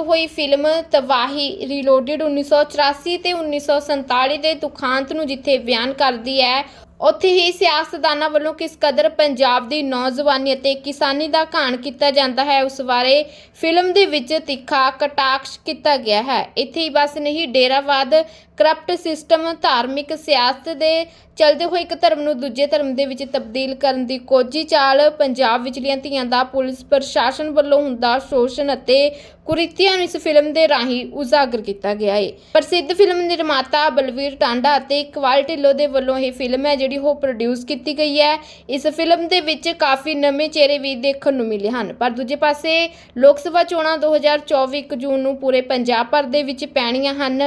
ਮੁੰਬਈ ਵਿੱਚ ਰਿਲੀਜ਼ ਹੋਈ ਫਿਲਮ ਤਵਾਹੀ ਰੀਲੋਡਡ 1984 ਤੇ 1947 ਦੇ ਦੁਖਾਂਤ ਨੂੰ ਜਿੱਥੇ ਬਿਆਨ ਕਰਦੀ ਹੈ ਉੱਥੇ ਹੀ ਸਿਆਸਤਦਾਨਾਂ ਵੱਲੋਂ ਕਿਸ ਕਦਰ ਪੰਜਾਬ ਦੀ ਨੌਜਵਾਨੀ ਅਤੇ ਕਿਸਾਨੀ ਦਾ ਘਾਣ ਕੀਤਾ ਜਾਂਦਾ ਹੈ, ਉਸ ਬਾਰੇ ਫਿਲਮ ਦੇ ਵਿੱਚ ਤਿੱਖਾ ਕਟਾਕਸ਼ ਕੀਤਾ ਗਿਆ ਹੈ। ਇੱਥੇ ਹੀ ਬਸ ਨਹੀਂ, ਡੇਰਾਵਾਦ ਕਰਪਟ ਸਿਸਟਮ ਧਾਰਮਿਕ ਸਿਆਸਤ ਦੇ ਚਲਦੇ ਹੋਏ ਇੱਕ ਧਰਮ ਨੂੰ ਦੂਜੇ ਧਰਮ ਦੇ ਵਿੱਚ ਤਬਦੀਲ ਕਰਨ ਦੀ ਕੋਝੀ ਚਾਲ ਪੰਜਾਬ ਵਿਚਲੀਆਂ ਧੀਆਂ ਦਾ ਪੁਲਿਸ ਪ੍ਰਸ਼ਾਸਨ ਵੱਲੋਂ ਹੁੰਦਾ ਸ਼ੋਸ਼ਣ ਅਤੇ ਕੁਰੀਤੀਆਂ ਨੂੰ ਇਸ ਫਿਲਮ ਦੇ ਰਾਹੀਂ ਉਜਾਗਰ ਕੀਤਾ ਗਿਆ ਹੈ ਪ੍ਰਸਿੱਧ ਫਿਲਮ ਨਿਰਮਾਤਾ ਬਲਵੀਰ ਟਾਂਡਾ ਅਤੇ ਇਕਬਾਲ ਢਿੱਲੋਂ ਦੇ ਵੱਲੋਂ ਇਹ ਫਿਲਮ ਹੈ ਜਿਹੜੀ ਉਹ ਪ੍ਰੋਡਿਊਸ ਕੀਤੀ ਗਈ ਹੈ, ਇਸ ਫਿਲਮ ਦੇ ਵਿੱਚ ਕਾਫੀ ਨਵੇਂ ਚਿਹਰੇ ਵੀ ਦੇਖਣ ਨੂੰ ਮਿਲੇ ਹਨ। ਪਰ ਦੂਜੇ ਪਾਸੇ ਲੋਕ ਸਭਾ ਚੋਣਾਂ 2024 1 ਜੂਨ ਨੂੰ ਪੂਰੇ ਪੰਜਾਬ ਭਰ ਦੇ ਵਿੱਚ ਪੈਣੀਆਂ ਹਨ।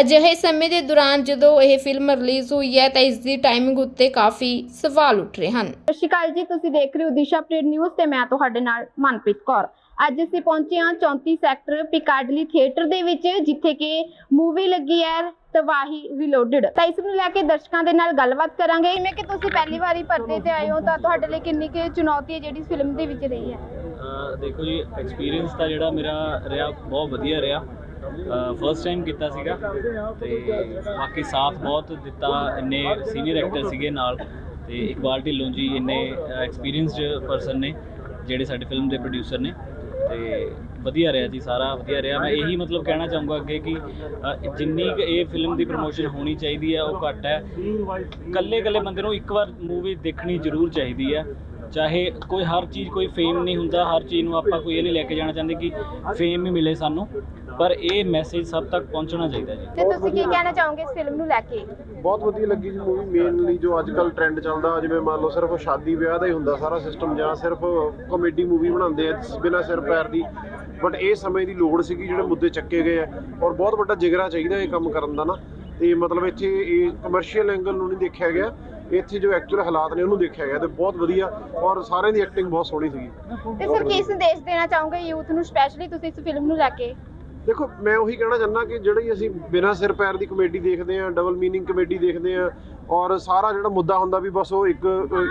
ਅਜਿਹੇ ਸਮੇਂ ਦੇ ਦੌਰਾਨ ਜਦੋਂ ਇਹ ਫਿਲਮ ਰਿਲੀਜ਼ ਹੋਈ ਹੈ, ਤਾਂ ਇਸ ਦੀ ਟਾਈਮਿੰਗ ਉੱਤੇ ਕਾਫੀ ਸਵਾਲ ਉੱਠ ਰਹੇ ਹਨ। ਸਤਿ ਸ਼੍ਰੀ ਅਕਾਲ ਜੀ, ਤੁਸੀਂ ਦੇਖ ਰਹੇ ਹੋ ਦਿਸ਼ਾ ਅਪਡੇਟ ਨਿਊਜ਼ ਤੇ ਮੈਂ ਤੁਹਾਡੇ ਨਾਲ ਮਨਪ੍ਰੀਤ ਕੌਰ। ਅੱਜ ਅਸੀਂ ਪਹੁੰਚੇ ਹਾਂ 34 ਸੈਕਟਰ ਪਿਕਾਡਲੀ ਥੀਏਟਰ ਦੇ ਵਿੱਚ, ਜਿੱਥੇ ਕਿ ਮੂਵੀ ਲੱਗੀ ਹੈ ਤਵਾਹੀ ਰੀਲੋਡਡ ਤਾਂ ਇਸ ਨੂੰ ਲੈ ਕੇ ਦਰਸ਼ਕਾਂ ਦੇ ਨਾਲ ਗੱਲਬਾਤ ਕਰਾਂਗੇ। ਜਿਵੇਂ ਕਿ ਤੁਸੀਂ ਪਹਿਲੀ ਵਾਰੀ ਪਰਦੇ ਤੇ ਆਏ ਹੋ, ਤਾਂ ਤੁਹਾਡੇ ਲਈ ਕਿੰਨੀ ਕੁ ਚੁਣੌਤੀ ਹੈ ਜਿਹੜੀ ਇਸ ਫਿਲਮ ਦੇ ਵਿੱਚ ਰਹੀ ਹੈ? ਦੇਖੋ ਜੀ ਐਕਸਪੀਰੀਅੰਸ ਤਾਂ ਜਿਹੜਾ ਮੇਰਾ ਰਿਹਾ, ਬਹੁਤ ਵਧੀਆ ਰਿਹਾ। ਫਰਸਟ ਟਾਈਮ ਕੀਤਾ ਸੀਗਾ। ਤੇ ਬਾਕੀ ਸਾਥ ਬਹੁਤ ਦਿੱਤਾ, ਇੰਨੇ ਸੀਨੀਅਰ ਐਕਟਰ ਸੀਗੇ ਨਾਲ। ਤੇ ਇਕਬਾਲ ਢਿੱਲੋਂ ਜੀ ਇੰਨੇ ਐਕਸਪੀਰੀਅੰਸਡ ਪਰਸਨ ਨੇ, ਜਿਹੜੇ ਸਾਡੇ ਫਿਲਮ ਦੇ ਪ੍ਰੋਡਿਊਸਰ ਨੇ। ਤੇ ਵਧੀਆ ਰਿਹਾ ਜੀ ਸਾਰਾ ਵਧੀਆ ਰਿਹਾ। ਮੈਂ ਇਹੀ ਮਤਲਬ ਕਹਿਣਾ ਚਾਹੂੰਗਾ ਅੱਗੇ ਕਿ ਜਿੰਨੀ ਕੁ ਇਹ ਫਿਲਮ ਦੀ ਪ੍ਰੋਮੋਸ਼ਨ ਹੋਣੀ ਚਾਹੀਦੀ ਹੈ ਉਹ ਘੱਟ ਹੈ। ਕੱਲੇ ਕੱਲੇ ਬੰਦੇ ਨੂੰ ਇੱਕ ਵਾਰ ਮੂਵੀ ਦੇਖਣੀ ਜ਼ਰੂਰ ਚਾਹੀਦੀ ਹੈ। ਚਾਹੇ ਕੋਈ ਹਰ ਚੀਜ਼ ਕੋਈ ਫੇਮ ਨਹੀਂ ਹੁੰਦਾ ਹਰ ਚੀਜ਼ ਨੂੰ ਆਪਾਂ ਕੋਈ ਇਹ ਨਹੀਂ ਲੈ ਕੇ ਜਾਣਾ ਚਾਹੁੰਦੇ ਕਿ ਫੇਮ ਹੀ ਮਿਲੇ ਸਾਨੂੰ ਪਰ ਇਹ ਮੈਸੇਜ ਸਭ ਤੱਕ ਪਹੁੰਚਣਾ ਚਾਹੀਦਾ ਜੀ। ਤੇ ਤੁਸੀਂ ਕੀ ਕਹਿਣਾ ਚਾਹੋਗੇ ਇਸ ਫਿਲਮ ਨੂੰ ਲੈ ਕੇ? ਬਹੁਤ ਵਧੀਆ ਲੱਗੀ ਜੀ ਮੂਵੀ ਮੇਨਲੀ ਜੋ ਅੱਜ ਕੱਲ ਟ੍ਰੈਂਡ ਚੱਲਦਾ ਜਿਵੇਂ ਮੰਨ ਲਓ ਸਿਰਫ ਸ਼ਾਦੀ ਵਿਆਹ ਦਾ ਹੀ ਹੁੰਦਾ ਸਾਰਾ ਸਿਸਟਮ ਜਾਂ ਸਿਰਫ ਕਾਮੇਡੀ ਮੂਵੀ ਬਣਾਉਂਦੇ ਆ ਬਿਨਾਂ ਸਿਰ ਪੈਰ ਦੀ ਬਟ ਇਹ ਸਮੇਂ ਦੀ ਲੋੜ ਸੀਗੀ ਜਿਹੜੇ ਮੁੱਦੇ ਚੱਕੇ ਗਏ ਆ। ਔਰ ਬਹੁਤ ਵੱਡਾ ਜਿਗਰਾ ਚਾਹੀਦਾ ਇਹ ਕੰਮ ਕਰਨ ਦਾ ਨਾ। ਤੇ ਮਤਲਬ ਇੱਥੇ ਇਹ ਕਮਰਸ਼ੀਅਲ ਐਂਗਲ ਨੂੰ ਨਹੀਂ ਦੇਖਿਆ ਗਿਆ। ਇੱਥੇ ਜੋ ਐਕਚੁਅਲ ਹਾਲਾਤ ਨੇ ਉਹਨੂੰ ਦੇਖਿਆ ਗਿਆ ਤੇ ਬਹੁਤ ਵਧੀਆ। ਔਰ ਸਾਰਿਆਂ ਦੀ ਐਕਟਿੰਗ ਬਹੁਤ ਸੋਹਣੀ ਸੀਗੀ। ਤੇ ਸਰ ਕੀ ਸੰਦੇਸ਼ ਦੇਣਾ ਚਾਹੋਗੇ ਯੂਥ ਨੂੰ ਸਪੈਸ਼ਲੀ ਤੁਸੀਂ ਇਸ ਫਿਲਮ ਨੂੰ ਲੈ ਕੇ? ਦੇਖੋ ਮੈਂ ਉਹੀ ਕਹਿਣਾ ਚਾਹੁੰਦਾ ਕਿ ਜਿਹੜੀ ਅਸੀਂ ਬਿਨਾਂ ਸਿਰ ਪੈਰ ਦੀ ਕਮੇਡੀ ਦੇਖਦੇ ਆ ਡਬਲ ਮੀਨਿੰਗ ਕਮੇਡੀ ਦੇਖਦੇ ਆ ਔਰ ਸਾਰਾ ਜਿਹੜਾ ਮੁੱਦਾ ਹੁੰਦਾ ਵੀ ਬਸ ਉਹ ਇੱਕ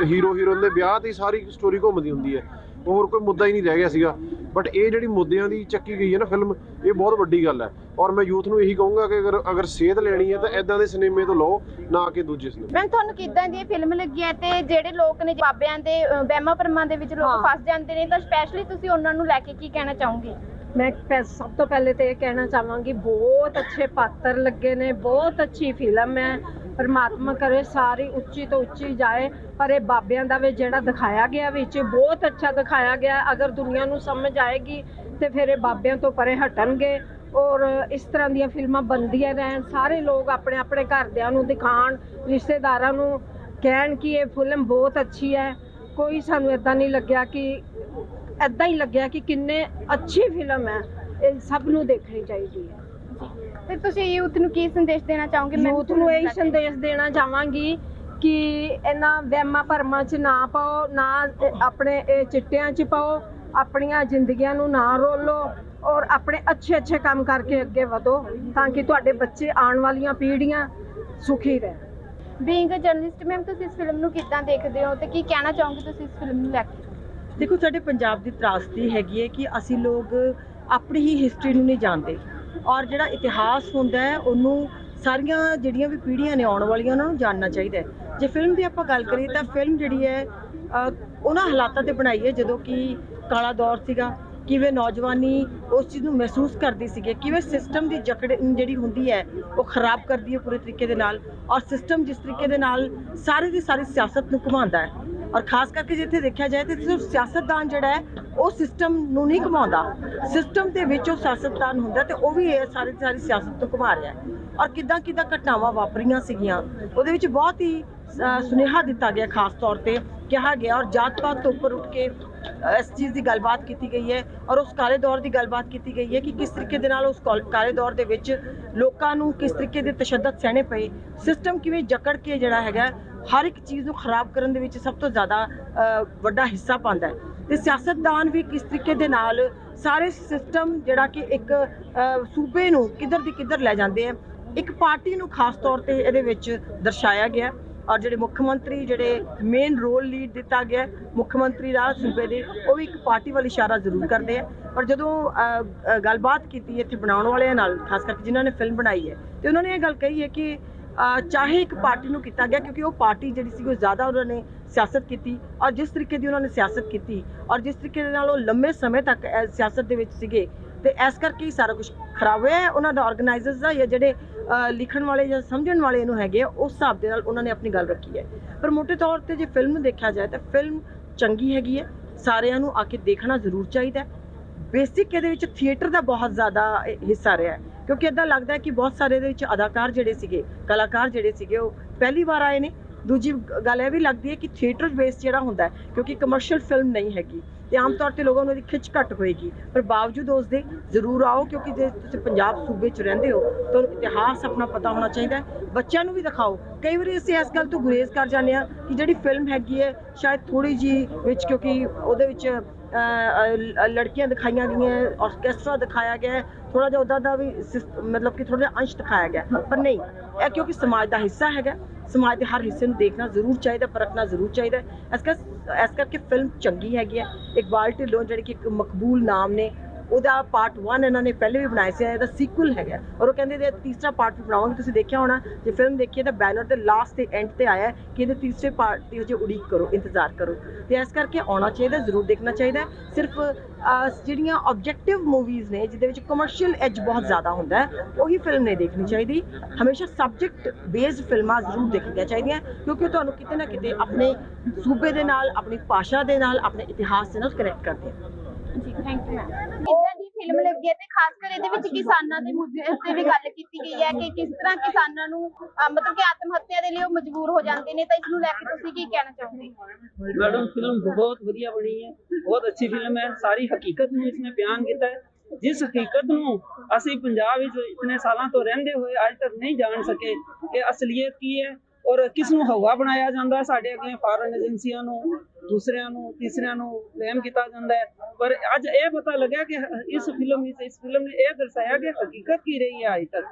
ਹੀਰੋ ਹੀਰੋਇਨ ਦੇ ਵਿਆਹ ਤੇ ਹੀ ਸਾਰੀ ਸਟੋਰੀ ਘੁੰਮਦੀ ਹੁੰਦੀ ਹੈ। ਹੋਰ ਕੋਈ ਮੁੱਦਾ ਹੀ ਨਹੀਂ ਰਹਿ ਗਿਆ ਸੀਗਾ। ਬਟ ਇਹ ਜਿਹੜੀ ਮੁੱਦਿਆਂ ਦੀ ਚੱਕੀ ਗਈ ਹੈ ਨਾ ਫਿਲਮ ਇਹ ਬਹੁਤ ਵੱਡੀ ਗੱਲ ਹੈ। ਔਰ ਮੈਂ ਯੂਥ ਨੂੰ ਇਹੀ ਕਹੂੰਗਾ ਕਿ ਅਗਰ ਅਗਰ ਸੇਧ ਲੈਣੀ ਹੈ ਤਾਂ ਐਦਾਂ ਦੇ ਸਿਨੇਮੇ ਤੋਂ ਲਓ ਨਾ ਕਿ ਦੂਜੇ ਸਿਨੇਮੇ ਮੈਂ ਤੁਹਾਨੂੰ ਕਿਦਾਂ ਦੀ ਇਹ ਫਿਲਮ ਲੱਗੀ ਹੈ ਤੇ ਜਿਹੜੇ ਲੋਕ ਨੇ ਬਾਬਿਆਂ ਦੇ ਅਹ, ਵਹਿਮਾਂ ਭਰਮਾਂ ਦੇ ਵਿੱਚ ਲੋਕ ਫਸ ਜਾਂਦੇ ਨੇ ਤਾਂ ਸਪੈਸ਼ਲੀ ਤੁਸੀਂ ਉਹਨਾਂ ਨੂੰ ਲੈ ਕੇ ਕੀ ਕਹਿਣਾ ਚਾਹੋਗੇ? ਮੈਂ ਸਭ ਤੋਂ ਪਹਿਲੇ ਤੇ ਇਹ ਕਹਿਣਾ ਚਾਹਾਂਗੀ ਬਹੁਤ ਅੱਛੇ ਪਾਤਰ ਲੱਗੇ ਨੇ ਬਹੁਤ ਅੱਛੀ ਫਿਲਮ ਹੈ। ਪਰਮਾਤਮਾ ਕਰੇ, ਸਾਰੀ ਉੱਚੀ ਤੋਂ ਉੱਚੀ ਜਾਏ। ਪਰ ਇਹ ਬਾਬਿਆਂ ਦਾ ਵੀ ਜਿਹੜਾ ਦਿਖਾਇਆ ਗਿਆ ਵਿੱਚ, ਬਹੁਤ ਅੱਛਾ ਦਿਖਾਇਆ ਗਿਆ। ਅਗਰ ਦੁਨੀਆ ਨੂੰ ਸਮਝ ਆਏਗੀ ਤੇ ਫਿਰ ਇਹ ਬਾਬਿਆਂ ਤੋਂ ਪਰੇ ਹਟਣਗੇ। ਔਰ ਇਸ ਤਰ੍ਹਾਂ ਦੀਆਂ ਫਿਲਮਾਂ ਬਣਦੀਆਂ ਰਹਿਣ। ਸਾਰੇ ਲੋਕ ਆਪਣੇ ਆਪਣੇ ਘਰਦਿਆਂ ਨੂੰ ਦਿਖਾਣ ਰਿਸ਼ਤੇਦਾਰਾਂ ਨੂੰ ਕਹਿਣ ਕਿ ਇਹ ਫਿਲਮ ਬਹੁਤ ਅੱਛੀ ਹੈ। ਕੋਈ ਸਾਨੂੰ ਇਦਾਂ ਨਹੀਂ ਲੱਗਿਆ ਕਿ ਐਦਾਂ ਹੀ ਲੱਗਿਆ ਕਿ ਕਿੰਨੇ ਅੱਛੀ ਫਿਲਮ ਹੈ। ਇਹ ਸਭ ਨੂੰ ਦੇਖਣੀ ਚਾਹੀਦੀ ਹੈ। ਤੇ ਤੁਸੀਂ ਯੂਥ ਨੂੰ ਕੀ ਸੰਦੇਸ਼ ਦੇਣਾ ਚਾਹੋਗੇ? ਮੈਂ ਯੂਥ ਨੂੰ ਇਹੀ ਸੰਦੇਸ਼ ਦੇਣਾ ਚਾਹਾਂਗੀ ਕਿ ਇਹਨਾਂ ਵਹਿਮਾਂ ਭਰਮਾਂ 'ਚ ਨਾ ਪਾਓ ਨਾ ਆਪਣੇ ਇਹ ਚਿੱਟਿਆਂ 'ਚ ਪਾਓ ਆਪਣੀਆਂ ਜ਼ਿੰਦਗੀਆਂ ਨੂੰ ਨਾ ਰੋਲੋ ਔਰ ਆਪਣੇ ਅੱਛੇ ਅੱਛੇ ਕੰਮ ਕਰਕੇ ਅੱਗੇ ਵਧੋ ਤਾਂ ਕਿ ਤੁਹਾਡੇ ਬੱਚੇ ਆਉਣ ਵਾਲੀਆਂ ਪੀੜ੍ਹੀਆਂ ਸੁਖੀ ਰਹਿਣ। ਬੀਇੰਗ ਅ ਜਰਨਲਿਸਟ ਮੈਮ ਤੁਸੀਂ ਇਸ ਫਿਲਮ ਨੂੰ ਕਿੱਦਾਂ ਦੇਖਦੇ ਹੋ ਤੇ ਕੀ ਕਹਿਣਾ ਚਾਹੋਗੇ ਤੁਸੀਂ ਇਸ ਫਿਲਮ ਨੂੰ ਲੈ ਕੇ? ਦੇਖੋ ਸਾਡੇ ਪੰਜਾਬ ਦੀ ਤਰਾਸਦੀ ਹੈਗੀ ਹੈ ਕਿ ਅਸੀਂ ਲੋਕ ਆਪਣੀ ਹੀ ਹਿਸਟਰੀ ਨੂੰ ਨਹੀਂ ਜਾਣਦੇ। ਔਰ ਜਿਹੜਾ ਇਤਿਹਾਸ ਹੁੰਦਾ ਹੈ, ਉਹਨੂੰ ਸਾਰੀਆਂ ਜਿਹੜੀਆਂ ਵੀ ਪੀੜ੍ਹੀਆਂ ਨੇ ਆਉਣ ਵਾਲੀਆਂ, ਉਹਨਾਂ ਨੂੰ ਜਾਣਨਾ ਚਾਹੀਦਾ ਹੈ। ਜੇ ਫਿਲਮ ਦੀ ਆਪਾਂ ਗੱਲ ਕਰੀਏ ਤਾਂ ਫਿਲਮ ਜਿਹੜੀ ਹੈ ਉਹਨਾਂ ਹਾਲਾਤਾਂ ਤੇ ਬਣਾਈ ਹੈ, ਜਦੋਂ ਕਿ ਕਾਲਾ ਦੌਰ ਸੀਗਾ, ਕਿਵੇਂ ਨੌਜਵਾਨੀ ਉਸ ਚੀਜ਼ ਨੂੰ ਮਹਿਸੂਸ ਕਰਦੀ ਸੀਗੀ, ਕਿਵੇਂ ਸਿਸਟਮ ਦੀ ਜਕੜ, ਜਿਹੜੀ ਹੁੰਦੀ ਹੈ, ਉਹ ਖਰਾਬ ਕਰਦੀ ਹੈ ਪੂਰੇ ਤਰੀਕੇ ਦੇ ਨਾਲ, ਔਰ ਸਿਸਟਮ ਜਿਸ ਤਰੀਕੇ ਦੇ ਨਾਲ ਸਾਰੀ ਦੀ ਸਾਰੀ ਸਿਆਸਤ ਨੂੰ ਘੁਮਾਉਂਦਾ ਹੈ। ਔਰ ਖਾਸ ਕਰਕੇ ਜਿੱਥੇ ਦੇਖਿਆ ਜਾਏ, ਤੇ ਸਿਰਫ ਸਿਆਸਤਦਾਨ ਜਿਹੜਾ ਹੈ ਉਹ ਸਿਸਟਮ ਨੂੰ ਨਹੀਂ ਘੁਮਾਉਂਦਾ। ਸਿਸਟਮ ਦੇ ਵਿੱਚ ਉਹ ਸਿਆਸਤਦਾਨ ਹੁੰਦਾ ਤੇ ਉਹ ਵੀ ਇਹ ਸਾਰੀ ਸਾਰੀ ਸਿਆਸਤ ਤੋਂ ਘੁਮਾ ਰਿਹਾ ਔਰ ਕਿੱਦਾਂ ਕਿੱਦਾਂ ਘਟਨਾਵਾਂ ਵਾਪਰੀਆਂ ਸੀਗੀਆਂ, ਉਹਦੇ ਵਿੱਚ ਬਹੁਤ ਹੀ ਸੁਨੇਹਾ ਦਿੱਤਾ ਗਿਆ ਖਾਸ ਤੌਰ ਤੇ, ਕਿਹਾ ਗਿਆ ਔਰ ਜਾਤ ਪਾਤ ਤੋਂ ਉੱਪਰ ਉੱਠ ਕੇ ਇਸ ਚੀਜ਼ ਦੀ ਗੱਲਬਾਤ ਕੀਤੀ ਗਈ ਹੈ ਔਰ ਉਸ ਕਾਲੇ ਦੌਰ ਦੀ ਗੱਲਬਾਤ ਕੀਤੀ ਗਈ ਹੈ ਕਿ ਕਿਸ ਤਰੀਕੇ ਦੇ ਨਾਲ ਉਸ ਕਾਲ- ਕਾਲੇ ਦੌਰ ਦੇ ਵਿੱਚ ਲੋਕਾਂ ਨੂੰ ਕਿਸ ਤਰੀਕੇ ਦੇ ਤਸ਼ੱਦਦ ਸਹਿਣੇ ਪਏ। ਸਿਸਟਮ ਕਿਵੇਂ ਜਕੜ ਕੇ ਜਿਹੜਾ ਹੈਗਾ, ਹਰ ਇੱਕ ਚੀਜ਼ ਨੂੰ ਖਰਾਬ ਕਰਨ ਦੇ ਵਿੱਚ ਸਭ ਤੋਂ ਜ਼ਿਆਦਾ ਵੱਡਾ ਹਿੱਸਾ ਪਾਉਂਦਾ ਹੈ। ਤੇ ਸਿਆਸਤਦਾਨ ਵੀ ਕਿਸ ਤਰੀਕੇ ਦੇ ਨਾਲ ਸਾਰੇ ਸਿਸਟਮ ਜਿਹੜਾ ਕਿ ਇੱਕ ਸੂਬੇ ਨੂੰ ਕਿੱਧਰ ਦੀ ਕਿੱਧਰ ਲੈ ਜਾਂਦੇ ਆ, ਇੱਕ ਪਾਰਟੀ ਨੂੰ ਖਾਸ ਤੌਰ ਤੇ ਇਹਦੇ ਵਿੱਚ ਦਰਸਾਇਆ ਗਿਆ ਔਰ ਜਿਹੜੇ ਮੁੱਖ ਮੰਤਰੀ, ਜਿਹੜੇ ਮੇਨ ਰੋਲ ਲੀਡ ਦਿੱਤਾ ਗਿਆ, ਮੁੱਖ ਮੰਤਰੀ ਦਾ ਸੂਬੇ ਦੇ, ਉਹ ਵੀ ਇੱਕ ਪਾਰਟੀ ਵੱਲ ਇਸ਼ਾਰਾ ਜ਼ਰੂਰ ਕਰਦੇ ਆ। ਪਰ ਜਦੋਂ ਗੱਲਬਾਤ ਕੀਤੀ ਇੱਥੇ ਬਣਾਉਣ ਵਾਲਿਆਂ ਨਾਲ, ਖਾਸ ਕਰਕੇ ਜਿਨ੍ਹਾਂ ਨੇ ਫਿਲਮ ਬਣਾਈ ਹੈ, ਤੇ ਉਹਨਾਂ ਨੇ ਇਹ ਗੱਲ ਕਹੀ ਹੈ ਕਿ ਚਾਹੇ ਇੱਕ ਪਾਰਟੀ ਨੂੰ ਕੀਤਾ ਗਿਆ ਕਿਉਂਕਿ ਉਹ ਪਾਰਟੀ ਜਿਹੜੀ ਸੀ ਉਹ ਜ਼ਿਆਦਾ ਉਹਨਾਂ ਨੇ ਸਿਆਸਤ ਕੀਤੀ ਔਰ ਜਿਸ ਤਰੀਕੇ ਦੀ ਉਹਨਾਂ ਨੇ ਸਿਆਸਤ ਕੀਤੀ ਔਰ ਜਿਸ ਤਰੀਕੇ ਦੇ ਨਾਲ ਉਹ ਲੰਮੇ ਸਮੇਂ ਤੱਕ ਸਿਆਸਤ ਦੇ ਵਿੱਚ ਸੀਗੇ, ਤੇ ਇਸ ਕਰਕੇ ਹੀ ਸਾਰਾ ਕੁਝ ਖਰਾਬ ਹੋਇਆ ਉਹਨਾਂ ਦਾ ਆਰਗੇਨਾਈਜ਼ਰਸ ਦਾ ਜਾਂ ਜਿਹੜੇ ਲਿਖਣ ਵਾਲੇ ਜਾਂ ਸਮਝਣ ਵਾਲੇ ਇਹਨੂੰ ਹੈਗੇ ਆ, ਉਸ ਹਿਸਾਬ ਦੇ ਨਾਲ ਉਹਨਾਂ ਨੇ ਆਪਣੀ ਗੱਲ ਰੱਖੀ ਹੈ। ਪਰ ਮੋਟੇ ਤੌਰ ਤੇ ਜੇ ਫਿਲਮ ਦੇਖਿਆ ਜਾਏ ਤਾਂ ਫਿਲਮ ਚੰਗੀ ਹੈਗੀ ਹੈ। ਸਾਰਿਆਂ ਨੂੰ ਆ ਕੇ ਦੇਖਣਾ ਜ਼ਰੂਰ ਚਾਹੀਦਾ ਬੇਸਿਕ ਇਹਦੇ ਵਿੱਚ ਥੀਏਟਰ ਦਾ ਬਹੁਤ ਜ਼ਿਆਦਾ ਹਿੱਸਾ ਰਿਹਾ ਕਿਉਂਕਿ ਇਦਾਂ ਲੱਗਦਾ ਕਿ ਬਹੁਤ ਸਾਰੇ ਇਹਦੇ ਵਿੱਚ ਅਦਾਕਾਰ ਜਿਹੜੇ ਸੀਗੇ, ਕਲਾਕਾਰ ਜਿਹੜੇ ਸੀਗੇ, ਉਹ ਪਹਿਲੀ ਵਾਰ ਆਏ ਨੇ। ਦੂਜੀ ਗੱਲ ਇਹ ਵੀ ਲੱਗਦੀ ਹੈ ਕਿ ਥੀਏਟਰ ਬੇਸ ਜਿਹੜਾ ਹੁੰਦਾ ਕਿਉਂਕਿ ਕਮਰਸ਼ੀਅਲ ਫਿਲਮ ਨਹੀਂ ਹੈਗੀ ਤੇ ਆਮ ਤੌਰ ਤੇ ਲੋਕਾਂ ਨੂੰ ਇਹਦੀ ਖਿੱਚ ਘੱਟ ਹੋਏਗੀ ਪਰ ਬਾਵਜੂਦ ਉਸ ਦੇ ਜ਼ਰੂਰ ਆਓ ਕਿਉਂਕਿ ਜੇ ਤੁਸੀਂ ਪੰਜਾਬ ਸੂਬੇ 'ਚ ਰਹਿੰਦੇ ਹੋ ਤੁਹਾਨੂੰ ਇਤਿਹਾਸ ਆਪਣਾ ਪਤਾ ਹੋਣਾ ਚਾਹੀਦਾ ਹੈ। ਬੱਚਿਆਂ ਨੂੰ ਵੀ ਦਿਖਾਓ। ਕਈ ਵਾਰੀ ਅਸੀਂ ਇਸ ਗੱਲ ਤੋਂ ਗੁਰੇਜ਼ ਕਰ ਜਾਂਦੇ ਹਾਂ ਕਿ ਜਿਹੜੀ ਫਿਲਮ ਹੈਗੀ ਹੈ ਸ਼ਾਇਦ ਥੋੜੀ ਜੀ ਵਿੱਚ ਕਿਉਂਕਿ ਉਹਦੇ ਵਿੱਚ ਅ, ਲੜਕੀਆਂ ਦਿਖਾਈਆਂ ਗਈਆਂ ਆਰਕੈਸਟਰਾ ਦਿਖਾਇਆ ਗਿਆ ਥੋੜਾ ਜਿਹਾ ਉਹਦਾ ਦਾ ਵੀ ਸਿਸ- ਮਤਲਬ ਕਿ ਥੋੜਾ ਜਿਹਾ ਅੰਸ਼ ਦਿਖਾਇਆ ਗਿਆ ਪਰ ਨਹੀਂ ਇਹ ਕਿਉਂਕਿ ਸਮਾਜ ਦਾ ਹਿੱਸਾ ਹੈਗਾ ਸਮਾਜ ਦੇ ਹਰ ਹਿੱਸੇ ਨੂੰ ਦੇਖਣਾ ਜ਼ਰੂਰ ਚਾਹੀਦਾ, ਪਰਖਣਾ ਜ਼ਰੂਰ ਚਾਹੀਦਾ ਇਸ ਕਰ ਇਸ ਕਰਕੇ ਫਿਲਮ ਚੰਗੀ ਹੈਗੀ ਹੈ। ਇਕਬਾਲ ਢਿੱਲੋਂ, ਜਿਹੜੇ ਕਿ ਇੱਕ ਮਕਬੂਲ ਨਾਮ ਨੇ ਉਹਦਾ ਪਾਰਟ 1 ਇਹਨਾਂ ਨੇ ਪਹਿਲੇ ਵੀ ਬਣਾਇਆ ਸੀ, ਇਹਦਾ ਸੀਕੁਅਲ ਹੈਗਾ। ਔਰ ਉਹ ਕਹਿੰਦੇ ਦੇ ਤੀਸਰਾ ਪਾਰਟ ਵੀ ਬਣਾਵਾਂਗੇ ਤੁਸੀਂ ਦੇਖਿਆ ਹੋਣਾ, ਜੇ ਫਿਲਮ ਦੇਖੀਏ ਤਾਂ ਬੈਨਰ ਦੇ ਲਾਸਟ ਤੇ ਐਂਡ ਤੇ ਆਇਆ ਕਿ ਇਹਦੇ ਤੀਸਰੇ ਪਾਰਟ ਦੀ ਹਜੇ ਉਡੀਕ ਕਰੋ, ਇੰਤਜ਼ਾਰ ਕਰੋ। ਤੇ ਇਸ ਕਰਕੇ ਆਉਣਾ ਚਾਹੀਦਾ, ਜ਼ਰੂਰ ਦੇਖਣਾ ਚਾਹੀਦਾ ਸਿਰਫ ਜਿਹੜੀਆਂ ਆਬਜੈਕਟਿਵ ਮੂਵੀਜ਼ ਨੇ, ਜਿਹਦੇ ਵਿੱਚ ਕਮਰਸ਼ੀਅਲ ਐਜ ਬਹੁਤ ਜ਼ਿਆਦਾ ਹੁੰਦਾ ਹੈ, ਉਹੀ ਫਿਲਮ ਨਹੀਂ ਦੇਖਣੀ ਚਾਹੀਦੀ। ਹਮੇਸ਼ਾ ਸਬਜੈਕਟ ਬੇਸਡ ਫਿਲਮਾਂ ਜ਼ਰੂਰ ਦੇਖਣੀਆਂ ਚਾਹੀਦੀਆਂ, ਕਿਉਂਕਿ ਉਹ ਤੁਹਾਨੂੰ ਕਿਤੇ ਨਾ ਕਿਤੇ ਆਪਣੇ ਸੂਬੇ ਦੇ ਨਾਲ, ਆਪਣੀ ਭਾਸ਼ਾ ਦੇ ਨਾਲ, ਆਪਣੇ ਇਤਿਹਾਸ ਦੇ ਨਾਲ ਕਨੈਕਟ ਕਰਦੇ ਆ ਜੀ ਥੈਂਕ ਯੂ ਮੈਮ ਇਦਾਂ ਦੀ ਫਿਲਮ ਲੱਗੀ ਹੈ ਤੇ ਖਾਸ ਕਰ ਇਹਦੇ ਵਿੱਚ ਕਿਸਾਨਾਂ ਦੇ ਮੁੱਦੇ ਤੇ ਵੀ ਗੱਲ ਕੀਤੀ ਗਈ ਹੈ ਕਿ ਕਿਸ ਤਰ੍ਹਾਂ ਕਿਸਾਨਾਂ ਨੂੰ ਅਹ, ਮਤਲਬ ਕਿ ਆਤਮ ਹੱਤਿਆ ਦੇ ਲਈ ਉਹ ਮਜਬੂਰ ਹੋ ਜਾਂਦੇ ਨੇ ਤਾਂ ਇਸ ਨੂੰ ਲੈ ਕੇ ਤੁਸੀਂ ਕੀ ਕਹਿਣਾ ਚਾਹੋਗੇ? ਮੈਡਮ ਫਿਲਮ ਬਹੁਤ ਵਧੀਆ ਬਣੀ ਹੈ ਬਹੁਤ ਅੱਛੀ ਫਿਲਮ ਹੈ ਸਾਰੀ ਹਕੀਕਤ ਨੂੰ ਇਸਨੇ ਬਿਆਨ ਕੀਤਾ ਹੈ। ਜਿਸ ਹਕੀਕਤ ਨੂੰ ਅਸੀਂ ਪੰਜਾਬ ਵਿੱਚ ਇਤਨੇ ਸਾਲਾਂ ਤੋਂ ਰਹਿੰਦੇ ਹੋਏ ਅੱਜ ਤੱਕ ਨਹੀਂ ਜਾਣ ਸਕੇ ਕਿ ਅਸਲੀਅਤ ਕੀ ਹੈ ਔਰ ਕਿਸ ਨੂੰ ਹਵਾ ਬਣਾਇਆ ਜਾਂਦਾ ਹੈ? ਸਾਡੇ ਅੱਗੇ ਫਾਰਨ ਏਜੰਸੀਆਂ ਨੂੰ, ਦੂਸਰਿਆਂ ਨੂੰ, ਤੀਸਰਿਆਂ ਨੂੰ ਬਲੇਮ ਕੀਤਾ ਜਾਂਦਾ ਹੈ। ਪਰ ਅੱਜ ਇਹ ਪਤਾ ਲੱਗਿਆ ਕਿ ਇਸ ਫਿਲਮ ਵਿੱਚ, ਇਸ ਫਿਲਮ ਨੇ ਇਹ ਦਰਸਾਇਆ ਕਿ ਹਕੀਕਤ ਕੀ ਰਹੀ ਹੈ ਅੱਜ ਤੱਕ।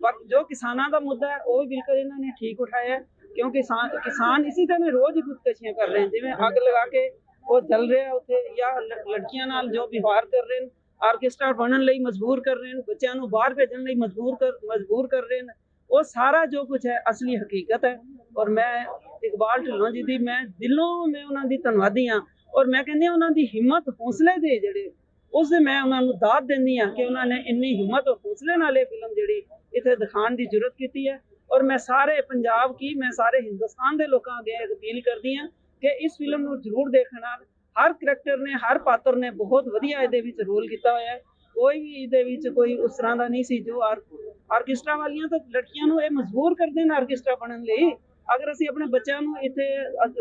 ਬਾਕੀ ਜੋ ਕਿਸਾਨਾਂ ਦਾ ਮੁੱਦਾ ਹੈ, ਉਹ ਵੀ ਬਿਲਕੁਲ ਇਹਨਾਂ ਨੇ ਠੀਕ ਉਠਾਇਆ ਹੈ, ਕਿਉਂਕਿ ਕਿਸਾਨ ਕਿਸਾਨ ਇਸੇ ਤਰ੍ਹਾਂ ਰੋਜ਼ ਹੀ ਖੁਦਕਸ਼ੀਆਂ ਕਰ ਰਹੇ ਹਨ, ਜਿਵੇਂ ਅੱਗ ਲਗਾ ਕੇ ਉਹ ਜਲ ਰਿਹਾ ਉੱਥੇ ਜਾਂ ਲੜਕੀਆਂ ਨਾਲ ਜੋ ਵਿਵਹਾਰ ਕਰ ਰਹੇ ਨੇ ਆਰਕੈਸਟਰਾ ਬਣਨ ਲਈ ਮਜਬੂਰ ਕਰ ਰਹੇ ਨੇ ਬੱਚਿਆਂ ਨੂੰ ਬਾਹਰ ਭੇਜਣ ਲਈ ਮਜਬੂਰ ਕਰ ਮਜਬੂਰ ਕਰ ਰਹੇ ਨੇ ਉਹ ਸਾਰਾ ਜੋ ਕੁਝ ਹੈ, ਅਸਲੀ ਹਕੀਕਤ ਹੈ। ਔਰ ਮੈਂ ਇਕਬਾਲ ਢਿੱਲੋਂ ਜੀ ਦੀ, ਮੈਂ ਦਿਲੋਂ, ਮੈਂ ਉਹਨਾਂ ਦੀ ਧੰਨਵਾਦੀ ਹਾਂ। ਔਰ ਮੈਂ ਕਹਿੰਦੀ ਹਾਂ, ਉਹਨਾਂ ਦੀ ਹਿੰਮਤ ਹੌਸਲੇ ਦੇ ਜਿਹੜੇ, ਉਸ ਦੇ ਮੈਂ ਉਹਨਾਂ ਨੂੰ ਦਾਤ ਦਿੰਦੀ ਹਾਂ ਕਿ ਉਹਨਾਂ ਨੇ ਇੰਨੀ ਹਿੰਮਤ ਔਰ ਹੌਸਲੇ ਨਾਲ ਇਹ ਫਿਲਮ ਜਿਹੜੀ ਇੱਥੇ ਦਿਖਾਉਣ ਦੀ ਜ਼ਰੂਰਤ ਕੀਤੀ ਹੈ। ਔਰ ਮੈਂ ਸਾਰੇ ਪੰਜਾਬ ਕੀ, ਮੈਂ ਸਾਰੇ ਹਿੰਦੁਸਤਾਨ ਦੇ ਲੋਕਾਂ ਅੱਗੇ ਅਪੀਲ ਕਰਦੀ ਹਾਂ ਕਿ ਇਸ ਫਿਲਮ ਨੂੰ ਜ਼ਰੂਰ ਦੇਖਣਾ ਹਰ ਕਰੈਕਟਰ ਨੇ, ਹਰ ਪਾਤਰ ਨੇ ਬਹੁਤ ਵਧੀਆ ਇਹਦੇ ਵਿੱਚ ਰੋਲ ਕੀਤਾ ਹੋਇਆ ਹੈ। ਕੋਈ ਵੀ ਇਹਦੇ ਵਿੱਚ ਕੋਈ ਉਸ ਤਰ੍ਹਾਂ ਦਾ ਨਹੀਂ ਸੀ ਜੋ ਆਰਕੈਸਟਰਾ ਵਾਲੀਆਂ ਤਾਂ ਲੜਕੀਆਂ ਨੂੰ ਇਹ ਮਜਬੂਰ ਕਰਦੇ ਨੇ ਆਰਕੈਸਟਰਾ ਬਣਨ ਲਈ। ਅਗਰ ਅਸੀਂ ਆਪਣੇ ਬੱਚਿਆਂ ਨੂੰ ਇੱਥੇ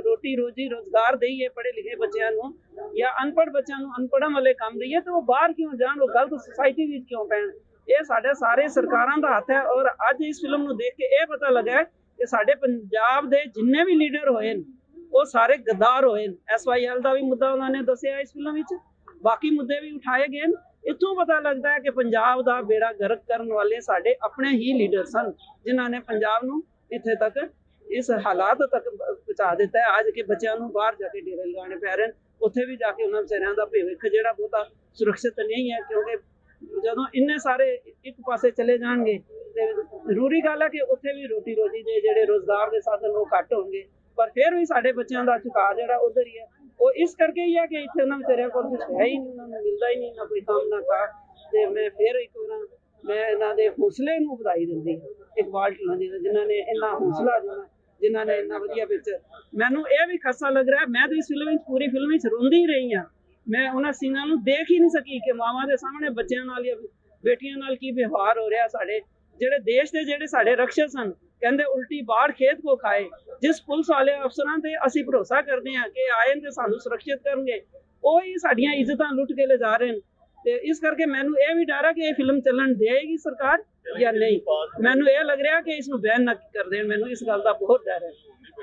ਰੋਟੀ, ਰੋਜੀ, ਰੋਜ਼ਗਾਰ ਦੇਈਏ ਪੜ੍ਹੇ ਲਿਖੇ ਬੱਚਿਆਂ ਨੂੰ ਜਾਂ ਅਨਪੜ੍ਹ ਬੱਚਿਆਂ ਨੂੰ, ਅਨਪੜ੍ਹਾਂ ਵਾਲੇ ਕੰਮ ਦਈਏ, ਤਾਂ ਉਹ ਬਾਹਰ ਕਿਉਂ ਜਾਣ? ਉਹ ਗਲਤ ਸੁਸਾਇਟੀ ਵਿੱਚ ਕਿਉਂ ਪੈਣ? ਇਹ ਸਾਡੇ ਸਾਰੇ ਸਰਕਾਰਾਂ ਦਾ ਹੱਥ ਹੈ ਔਰ ਅੱਜ ਇਸ ਫਿਲਮ ਨੂੰ ਦੇਖ ਕੇ ਇਹ ਪਤਾ ਲੱਗਾ ਕਿ ਸਾਡੇ ਪੰਜਾਬ ਦੇ ਜਿੰਨੇ ਵੀ ਲੀਡਰ ਹੋਏ ਨੇ, ਉਹ ਸਾਰੇ ਗੱਦਾਰ ਹੋਏ ਨੇ। ਐਸਵਾਈਐਲ ਦਾ ਵੀ ਮੁੱਦਾ ਉਹਨਾਂ ਨੇ ਦੱਸਿਆ ਇਸ ਫਿਲਮ ਵਿੱਚ। ਬਾਕੀ ਮੁੱਦੇ ਵੀ ਉਠਾਏ ਗਏ ਨੇ ਇੱਥੋਂ ਪਤਾ ਲੱਗਦਾ ਹੈ ਕਿ ਪੰਜਾਬ ਦਾ ਬੇੜਾ ਗਰਕ ਕਰਨ ਵਾਲੇ ਸਾਡੇ ਆਪਣੇ ਹੀ ਲੀਡਰ ਸਨ, ਜਿਨ੍ਹਾਂ ਨੇ ਪੰਜਾਬ ਨੂੰ ਇੱਥੇ ਤੱਕ, ਇਸ ਹਾਲਾਤ ਤੱਕ ਪਹੁੰਚਾ ਦਿੱਤਾ ਹੈ। ਅੱਜ ਕੇ ਬੱਚਿਆਂ ਨੂੰ ਬਾਹਰ ਜਾ ਕੇ ਡੇਰੇ ਲਗਾਉਣੇ ਪੈ ਰਹੇ ਨੇ ਉੱਥੇ ਵੀ ਜਾ ਕੇ ਉਹਨਾਂ ਵਿਚਾਰਿਆਂ ਦਾ ਭਵਿੱਖ ਜਿਹੜਾ ਬਹੁਤਾ ਸੁਰੱਖਿਅਤ ਨਹੀਂ ਹੈ, ਕਿਉਂਕਿ ਜਦੋਂ ਇੰਨੇ ਸਾਰੇ ਇੱਕ ਪਾਸੇ ਚਲੇ ਜਾਣਗੇ ਤੇ ਜ਼ਰੂਰੀ ਗੱਲ ਹੈ ਕਿ ਉੱਥੇ ਵੀ ਰੋਟੀ ਰੋਜੀ ਦੇ ਜਿਹੜੇ ਰੋਜ਼ਗਾਰ ਦੇ ਸਾਧਨ ਉਹ ਘੱਟ ਹੋਣਗੇ। ਪਰ ਫਿਰ ਵੀ ਸਾਡੇ ਬੱਚਿਆਂ ਦਾ ਝੁਕਾਅ ਜਿਹੜਾ ਉਧਰ ਹੀ ਹੈ, ਉਹ ਇਸ ਕਰਕੇ ਹੀ ਹੈ ਕਿ ਇੱਥੇ ਉਹਨਾਂ ਵਿਚਾਰਿਆਂ ਕੋਲ ਕੁਝ ਹੈ ਹੀ ਨਹੀਂ, ਉਹਨਾਂ ਨੂੰ ਮਿਲਦਾ ਹੀ ਨਹੀਂ, ਨਾ ਕੋਈ ਕੰਮ, ਨਾ ਕਾਰ ਤੇ ਮੈਂ ਫਿਰ ਇੱਕ ਵਾਰ ਮੈਂ ਇਹਨਾਂ ਦੇ ਹੌਸਲੇ ਨੂੰ ਵਧਾਈ ਦਿੰਦੀ ਇਕਬਾਲ ਢਿੱਲੋਂ ਜੀ ਜਿਨ੍ਹਾਂ ਨੇ ਇੰਨਾ ਹੌਸਲਾ ਜਿਨ੍ਹਾਂ ਜਿਨ੍ਹਾਂ ਨੇ ਇੰਨਾ ਵਧੀਆ ਪਿਕਚਰ ਮੈਨੂੰ ਇਹ ਵੀ ਖਾਸਾ ਲੱਗ ਰਿਹਾ, ਮੈਂ ਤਾਂ ਇਸ ਫਿਲਮ ਵਿੱਚ ਪੂਰੀ ਫਿਲਮ ਵਿੱਚ ਰੋਂਦੀ ਰਹੀ ਹਾਂ। ਮੈਂ ਉਹਨਾਂ ਸੀਨਾਂ ਨੂੰ ਦੇਖ ਹੀ ਨਹੀਂ ਸਕੀ ਕਿ ਮਾਵਾਂ ਦੇ ਸਾਹਮਣੇ ਬੱਚਿਆਂ ਨਾਲ ਜਾਂ ਬੇਟੀਆਂ ਨਾਲ ਕੀ ਵਿਵਹਾਰ ਹੋ ਰਿਹਾ ਸਾਡੇ, ਜਿਹੜੇ ਦੇਸ਼ ਦੇ ਜਿਹੜੇ ਸਾਡੇ ਰਕਸ਼ਕ ਸਨ ਕਹਿੰਦੇ ਉਲਟੀ ਬਾੜ ਖੇਤ ਕੋ ਖਾਏ। ਜਿਸ ਪੁਲਿਸ ਵਾਲੇ ਅਫਸਰਾਂ ਤੇ ਅਸੀਂ ਭਰੋਸਾ ਕਰਦੇ ਹਾਂ ਕਿ ਆਏ ਤੇ ਸਾਨੂੰ ਸੁਰੱਖਿਅਤ ਕਰਨਗੇ, ਉਹ ਹੀ ਸਾਡੀਆਂ ਇੱਜ਼ਤਾਂ ਲੁੱਟ ਕੇ ਲੈ ਜਾ ਰਹੇ ਨੇ। ਤੇ ਇਸ ਕਰਕੇ ਮੈਨੂੰ ਇਹ ਵੀ ਡਰ ਹੈ ਕਿ ਇਹ ਫਿਲਮ ਚੱਲਣ ਦੇਗੀ ਸਰਕਾਰ ਜਾਂ ਨਹੀਂ। ਮੈਨੂੰ ਇਹ ਲੱਗ ਰਿਹਾ ਕਿ ਇਸ ਨੂੰ ਬੈਨ ਨਾ ਕਰ ਦੇਣ। ਮੈਨੂੰ ਇਸ ਗੱਲ ਦਾ ਬਹੁਤ ਡਰ ਹੈ।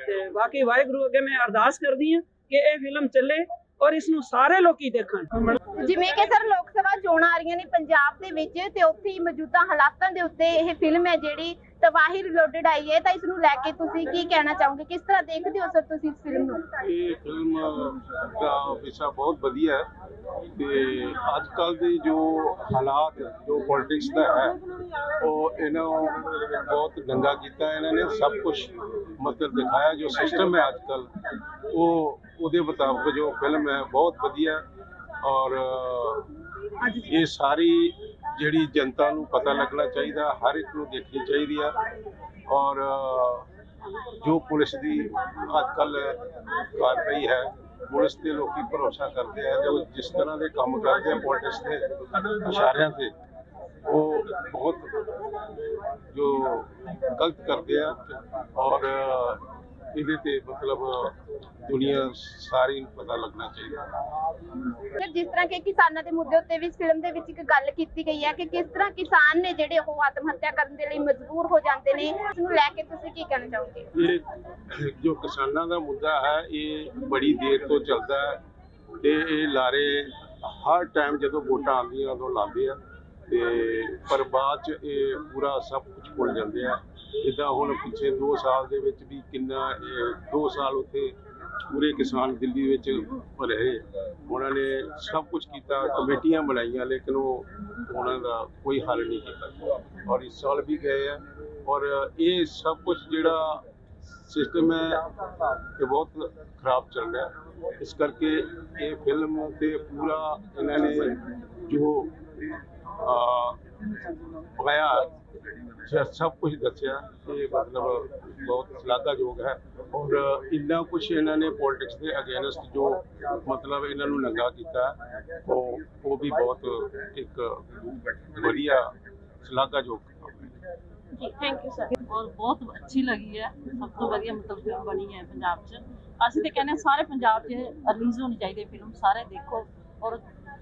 ਤੇ ਬਾਕੀ ਵਾਹਿਗੁਰੂ ਅੱਗੇ ਮੈਂ ਅਰਦਾਸ ਕਰਦੀ ਹਾਂ ਕਿ ਇਹ ਫਿਲਮ ਚੱਲੇ ਔਰ ਇਸ ਨੂੰ ਸਾਰੇ ਲੋਕੀ ਦੇਖਣ। ਜਿਵੇਂ ਕਿ ਸਰ ਲੋਕ ਸਭਾ ਚੋਣਾਂ ਆ ਰਹੀਆਂ ਨੇ ਪੰਜਾਬ ਦੇ ਵਿੱਚ ਤੇ ਉੱਥੇ ਹੀ ਮੌਜੂਦਾ ਹਾਲਾਤਾਂ ਦੇ ਉੱਤੇ ਇਹ ਫਿਲਮ ਹੈ ਜਿਹੜੀ ਤਵਾਹੀ ਰਿਲੋਡਡ ਆਈ ਹੈ। ਤਾਂ ਇਸ ਨੂੰ ਲੈ ਕੇ ਤੁਸੀਂ ਕੀ ਕਹਿਣਾ ਚਾਹੋਗੇ? ਕਿਸ ਤਰ੍ਹਾਂ ਦੇਖਦੇ ਹੋ ਸਰ ਤੁਸੀਂ ਇਸ ਫਿਲਮ ਨੂੰ? ਇਹ ਫਿਲਮ ਦਾ ਵਿਸ਼ਾ ਬਹੁਤ ਵਧੀਆ ਹੈ ਤੇ ਅੱਜ ਕੱਲ ਦੇ ਜੋ ਹਾਲਾਤ ਜੋ ਪੋਲਿਟਿਕਸ ਦਾ ਹੈ ਉਹ ਇਹਨਾਂ ਨੂੰ ਬਹੁਤ ਨੰਗਾ ਕੀਤਾ ਇਹਨਾਂ ਨੇ। ਸਭ ਕੁਝ ਮਤਲਬ ਦਿਖਾਇਆ ਜੋ ਸਿਸਟਮ ਹੈ ਅੱਜ ਕੱਲ ਉਹ ਉਹਦੇ ਮੁਤਾਬਕ ਜੋ ਫਿਲਮ ਹੈ ਬਹੁਤ ਵਧੀਆ ਔਰ ਇਹ ਸਾਰੀ ਜਿਹੜੀ ਜਨਤਾ ਨੂੰ ਪਤਾ ਲੱਗਣਾ ਚਾਹੀਦਾ ਹਰ ਇੱਕ ਨੂੰ ਦੇਖਣੀ ਚਾਹੀਦੀ ਆ ਔਰ ਜੋ ਪੁਲਿਸ ਦੀ ਅੱਜ ਕੱਲ ਕਾਰਵਾਈ ਹੈ ਪੁਲਿਸ ਤੇ ਲੋਕੀ ਭਰੋਸਾ ਕਰਦੇ ਆ ਜੋ ਜਿਸ ਤਰ੍ਹਾਂ ਦੇ ਕੰਮ ਕਰਦੇ ਆ ਪੋਲਿਟਿਕਸ ਦੇ ਇਸ਼ਾਰਿਆਂ ਤੇ ਉਹ ਬਹੁਤ ਜੋ ਗਲਤ ਕਰਦੇ ਆ ਔਰ ਇਹਦੇ ਤੇ ਮਤਲਬ ਦੁਨੀਆ ਸਾਰੀ ਨੂੰ ਪਤਾ ਲੱਗਣਾ ਚਾਹੀਦਾ। ਸਰ ਜਿਸ ਤਰ੍ਹਾਂ ਕਿ ਕਿਸਾਨਾਂ ਦੇ ਮੁੱਦੇ ਉੱਤੇ ਵੀ ਫਿਲਮ ਦੇ ਵਿੱਚ ਇੱਕ ਗੱਲ ਕੀਤੀ ਗਈ ਹੈ ਕਿ ਕਿਸ ਤਰ੍ਹਾਂ ਕਿਸਾਨ ਨੇ ਜਿਹੜੇ ਉਹ ਆਤਮ ਹੱਤਿਆ ਕਰਨ ਦੇ ਲਈ ਮਜਬੂਰ ਹੋ ਜਾਂਦੇ ਨੇ ਇਸ ਨੂੰ ਲੈ ਕੇ ਤੁਸੀਂ ਕੀ ਕਹਿਣਾ ਚਾਹੋਗੇ? ਇਹ ਜੋ ਕਿਸਾਨਾਂ ਦਾ ਮੁੱਦਾ ਹੈ ਇਹ ਬੜੀ ਦੇਰ ਤੋਂ ਚੱਲਦਾ ਹੈ ਤੇ ਇਹ ਲਾਰੇ ਹਰ ਟਾਈਮ ਜਦੋਂ ਵੋਟਾਂ ਆਉਂਦੀਆਂ ਉਦੋਂ ਲਾਉਂਦੇ ਆ ਤੇ ਪਰ ਬਾਅਦ ਚ ਇਹ ਪੂਰਾ ਸਭ ਕੁਝ ਭੁੱਲ ਜਾਂਦੇ ਆ। ਜਿੱਦਾਂ ਹੁਣ ਪਿਛੇ 2 ਸਾਲ ਦੇ ਵਿੱਚ ਵੀ ਕਿੰਨਾ 2 ਸਾਲ ਉੱਥੇ ਪੂਰੇ ਕਿਸਾਨ ਦਿੱਲੀ ਵਿੱਚ ਰਹੇ। ਉਹਨਾਂ ਨੇ ਸਭ ਕੁਝ ਕੀਤਾ, ਕਮੇਟੀਆਂ ਬਣਾਈਆਂ, ਲੇਕਿਨ ਉਹ ਉਹਨਾਂ ਦਾ ਕੋਈ ਹੱਲ ਨਹੀਂ ਕੀਤਾ। ਔਰ ਇਸ ਸਾਲ ਵੀ ਗਏ ਆ। ਔਰ ਇਹ ਸਭ ਕੁਝ ਜਿਹੜਾ ਸਿਸਟਮ ਹੈ, ਇਹ ਬਹੁਤ ਖਰਾਬ ਚੱਲ ਰਿਹਾ। ਇਸ ਕਰਕੇ ਇਹ ਫਿਲਮ ਤੇ ਪੂਰਾ ਇਹਨਾਂ ਨੇ ਜੋ ਆ ਪਾਇਆ ਸਭ ਕੁਝ ਦੱਸਿਆ ਇਹ ਮਤਲਬ ਬਹੁਤ ਸ਼ਲਾਘਾਯੋਗ ਹੈ। ਔਰ ਇੰਨਾ ਕੁਝ ਇਹਨਾਂ ਨੇ ਪੋਲਿਟਿਕਸ ਦੇ ਅਗੇਨਸਟ ਜੋ ਮਤਲਬ ਇਹਨਾਂ ਨੂੰ ਨੰਗਾ ਕੀਤਾ, ਉਹ ਉਹ ਵੀ ਬਹੁਤ ਇੱਕ ਵਧੀਆ ਸ਼ਲਾਘਾਯੋਗ। ਜੀ ਥੈਂਕ ਯੂ ਸਰ ਔਰ ਬਹੁਤ ਅੱਛੀ ਲੱਗੀ ਹੈ। ਸਭ ਤੋਂ ਵਧੀਆ ਮਤਲਬ ਫਿਲਮ ਬਣੀ ਹੈ ਪੰਜਾਬ 'ਚ। ਅਸੀਂ ਤੇ ਕਹਿੰਦੇ ਸਾਰੇ ਪੰਜਾਬ 'ਚ ਰਿਲੀਜ਼ ਹੋਣੀ ਚਾਹੀਦੀ ਫਿਲਮ ਸਾਰੇ ਦੇਖੋ। ਔਰ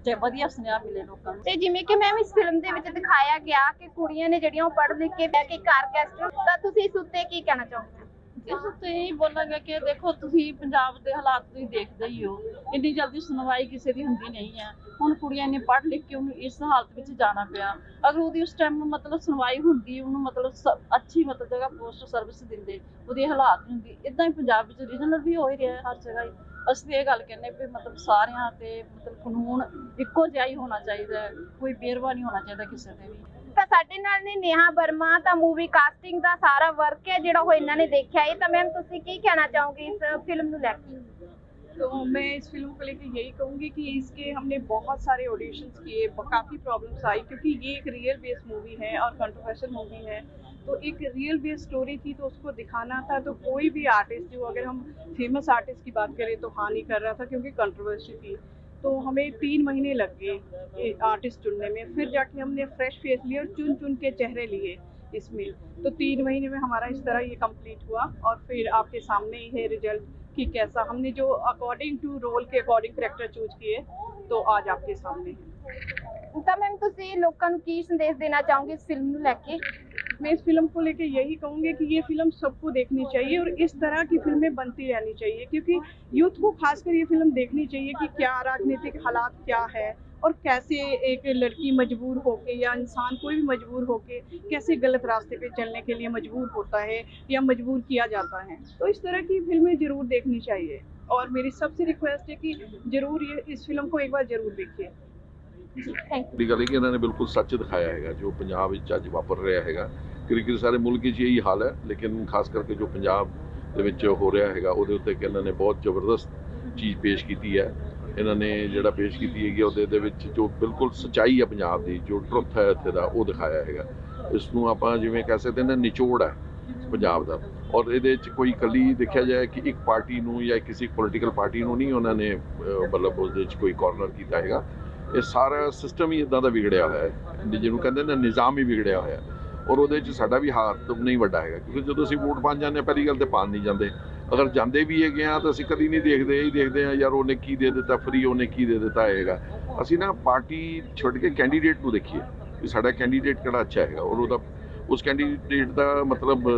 ਤੇ ਵਧੀਆ ਸੁਨੇਹਾ ਮਿਲੇ ਲੋਕਾਂ ਨੂੰ। ਤੇ ਜਿਵੇਂ ਕਿ ਮੈਮ ਇਸ ਫਿਲਮ ਦੇ ਵਿੱਚ ਦਿਖਾਇਆ ਗਿਆ ਕਿ ਕੁੜੀਆਂ ਨੇ ਜਿਹੜੀਆਂ ਉਹ ਪੜ੍ਹ ਲਿਖ ਕੇ ਬਹਿ ਕੇ ਇੱਕ ਆਰਕੈਸਟਰਾ ਤਾਂ ਤੁਸੀਂ ਇਸ ਉੱਤੇ ਕੀ ਕਹਿਣਾ ਚਾਹੋਗੇ? ਇਸ ਉੱਤੇ ਇਹ ਬੋਲਾਂਗਾ ਕਿ ਦੇਖੋ ਤੁਸੀਂ ਪੰਜਾਬ ਦੇ ਹਾਲਾਤ ਤੁਸੀਂ ਦੇਖਦੇ ਹੀ ਹੋ। ਇੰਨੀ ਜਲਦੀ ਸੁਣਵਾਈ ਕਿਸੇ ਦੀ ਹੁੰਦੀ ਨਹੀਂ ਹੈ। ਹੁਣ ਕੁੜੀਆਂ ਨੇ ਪੜ੍ਹ ਲਿਖ ਕੇ ਉਹਨੂੰ ਇਸ ਹਾਲਤ ਵਿੱਚ ਜਾਣਾ ਪਿਆ। ਅਗਰ ਉਹਦੀ ਉਸ ਟਾਈਮ ਮਤਲਬ ਸੁਣਵਾਈ ਹੁੰਦੀ ਉਹਨੂੰ ਮਤਲਬ ਅੱਛੀ ਮਤਲਬ ਜਗ੍ਹਾ ਪੋਸਟ ਸਰਵਿਸ ਦਿੰਦੇ ਉਹਦੇ ਹਾਲਾਤ ਹੁੰਦੀ ਇਦਾਂ ਹੀ ਪੰਜਾਬ ਵਿੱਚ ਰੀਜਨਲ ਵੀ ਹੋ ਹੀ ਰਿਹਾ ਹੈ ਹਰ ਜਗ੍ਹਾ ਹੀ। ਅਸੀਂ ਤਾਂ ਇਹ ਗੱਲ ਕਹਿੰਦੇ ਵੀ ਮਤਲਬ ਸਾਰਿਆਂ ਤੇ ਮਤਲਬ ਕਾਨੂੰਨ ਇੱਕੋ ਜਿਹਾ ਹੀ ਹੋਣਾ ਚਾਹੀਦਾ ਹੈ ਕੋਈ ਬੇਰਵਾ ਨਹੀਂ ਹੋਣਾ ਚਾਹੀਦਾ ਕਿਸੇ ਤੇ ਵੀ ਤਾਂ ਸਾਡੇ ਨਾਲ ਨੇ ਨੇਹਾ ਵਰਮਾ ਤਾਂ ਮੂਵੀ ਕਾਸਟਿੰਗ ਦਾ ਸਾਰਾ ਵਰਕ ਹੈ ਜਿਹੜਾ ਉਹ ਇਹਨਾਂ ਨੇ ਦੇਖਿਆ ਹੈ ਤਾਂ ਮੈਮ ਤੁਸੀਂ ਕੀ ਕਹਿਣਾ ਚਾਹੋਗੇ ਇਸ ਫਿਲਮ ਨੂੰ ਲੈ ਕੇ तो मैं इस फिल्म को लेकर यही कहूँगी कि इसके हमने बहुत सारे ऑडिशंस किए काफ़ी प्रॉब्लम्स आई क्योंकि ये एक रियल बेस्ड मूवी है और कंट्रोवर्शियल मूवी है तो एक रियल बेस्ड स्टोरी थी तो उसको दिखाना था तो कोई भी आर्टिस्ट जो अगर हम फ़ेमस आर्टिस्ट की बात करें तो हाँ नहीं कर रहा था क्योंकि कंट्रोवर्सी थी। तो हमें तीन महीने लग गए आर्टिस्ट चुनने में। फिर जाके हमने फ्रेश फेस लिए और चुन चुन के चेहरे लिए इसमें। तो तीन महीने में हमारा इस तरह ये कंप्लीट हुआ और फिर आपके सामने ही है रिज़ल्ट कि कैसा हमने जो अकॉर्डिंग टू रोल के अकॉर्डिंग करेक्टर चूज़ किए तो आज आपके सामने है। ਤਾਂ ਮੈਮ ਤੁਸੀਂ ਲੋਕਾਂ ਨੂੰ ਕੀ ਸੰਦੇਸ਼ ਦੇਣਾ ਚਾਹੋਗੇ ਇਸ ਫਿਲਮ ਨੂੰ ਲੈ ਕੇ मैं इस फिल्म को लेकर यही कहूँगी कि ये फिल्म सबको देखनी चाहिए और इस तरह की फिल्में बनती रहनी चाहिए क्योंकि यूथ को खासकर ये फिल्म देखनी चाहिए कि क्या राजनीतिक हालात क्या है और कैसे एक लड़की मजबूर होके या इंसान कोई भी मजबूर होके कैसे गलत रास्ते पे चलने के लिए मजबूर होता है या मजबूर किया जाता है तो इस तरह की फिल्में ज़रूर देखनी चाहिए और मेरी सबसे रिक्वेस्ट है कि ज़रूर ये इस फिल्म को एक बार ज़रूर देखिए ਦੀ ਗੱਲ ਹੈ ਕਿ ਇਹਨਾਂ ਨੇ ਬਿਲਕੁਲ ਸੱਚ ਦਿਖਾਇਆ ਹੈਗਾ ਜੋ ਪੰਜਾਬ ਵਿੱਚ ਅੱਜ ਵਾਪਰ ਰਿਹਾ ਹੈਗਾ। ਕਿਉਂਕਿ ਸਾਰੇ ਮੁਲਕ 'ਚ ਇਹੀ ਹਾਲ ਹੈ ਲੇਕਿਨ ਖਾਸ ਕਰਕੇ ਜੋ ਪੰਜਾਬ ਦੇ ਵਿੱਚ ਹੋ ਰਿਹਾ ਹੈਗਾ ਉਹਦੇ ਉੱਤੇ ਕਿ ਇਹਨਾਂ ਨੇ ਬਹੁਤ ਜ਼ਬਰਦਸਤ ਚੀਜ਼ ਪੇਸ਼ ਕੀਤੀ ਹੈ। ਇਹਨਾਂ ਨੇ ਜਿਹੜਾ ਪੇਸ਼ ਕੀਤੀ ਹੈਗੀ ਉਹਦੇ ਦੇ ਵਿੱਚ ਜੋ ਬਿਲਕੁਲ ਸਚਾਈ ਹੈ ਪੰਜਾਬ ਦੀ ਜੋ ਟਰੁੱਥ ਹੈ ਇੱਥੇ ਦਾ ਉਹ ਦਿਖਾਇਆ ਹੈਗਾ। ਇਸ ਨੂੰ ਆਪਾਂ ਜਿਵੇਂ ਕਹਿ ਸਕਦੇ ਹਾਂ ਨਿਚੋੜ ਹੈ ਪੰਜਾਬ ਦਾ। ਔਰ ਇਹਦੇ ਵਿੱਚ ਕੋਈ ਕੱਲੀ ਦੇਖਿਆ ਜਾਏ ਕਿ ਇੱਕ ਪਾਰਟੀ ਨੂੰ ਜਾਂ ਕਿਸੇ ਪੋਲੀਟੀਕਲ ਪਾਰਟੀ ਨੂੰ ਨਹੀਂ ਉਹਨਾਂ ਨੇ ਅਹ, ਮਤਲਬ ਉਹਦੇ ਵਿੱਚ ਕੋਈ ਕਾਰਨਰ ਕੀਤਾ ਹੈਗਾ। ਇਹ ਸਾਰਾ ਸਿਸਟਮ ਹੀ ਇਦਾਂ ਦਾ ਵਿਗੜਿਆ ਹੋਇਆ ਹੈ। ਜਿਹਨੂੰ ਕਹਿੰਦੇ ਨੇ ਨਿਜ਼ਾਮ ਹੀ ਵਿਗੜਿਆ ਹੋਇਆ ਔਰ ਉਹਦੇ ਵਿੱਚ ਸਾਡਾ ਵੀ ਹੱਥ ਨਹੀਂ ਵੱਡਾ ਹੈਗਾ, ਕਿਉਂਕਿ ਜਦੋਂ ਅਸੀਂ ਵੋਟ ਪਾਣ ਜਾਂਦੇ ਹਾਂ, ਪਹਿਲੀ ਗੱਲ ਤੇ ਪਾਣ ਨਹੀਂ ਜਾਂਦੇ। ਅਗਰ ਜਾਂਦੇ ਵੀ ਹੈਗੇ ਆ ਤਾਂ ਅਸੀਂ ਕਦੀ ਨਹੀਂ ਦੇਖਦੇ, ਇਹੀ ਦੇਖਦੇ ਆ ਯਾਰ ਉਹਨੇ ਕੀ ਦੇ ਦਿੱਤਾ ਫਰੀ ਉਹਨੇ ਕੀ ਦੇ ਦਿੱਤਾ ਹੈਗਾ। ਅਸੀਂ ਨਾ ਪਾਰਟੀ ਛੱਡ ਕੇ ਕੈਂਡੀਡੇਟ ਨੂੰ ਦੇਖੀਏ ਕਿ ਸਾਡਾ ਕੈਂਡੀਡੇਟ ਕਿਹੜਾ ਅੱਛਾ ਹੈਗਾ। ਔਰ ਉਹਦਾ, ਉਸ ਕੈਂਡੀਡੇਟ ਦਾ ਮਤਲਬ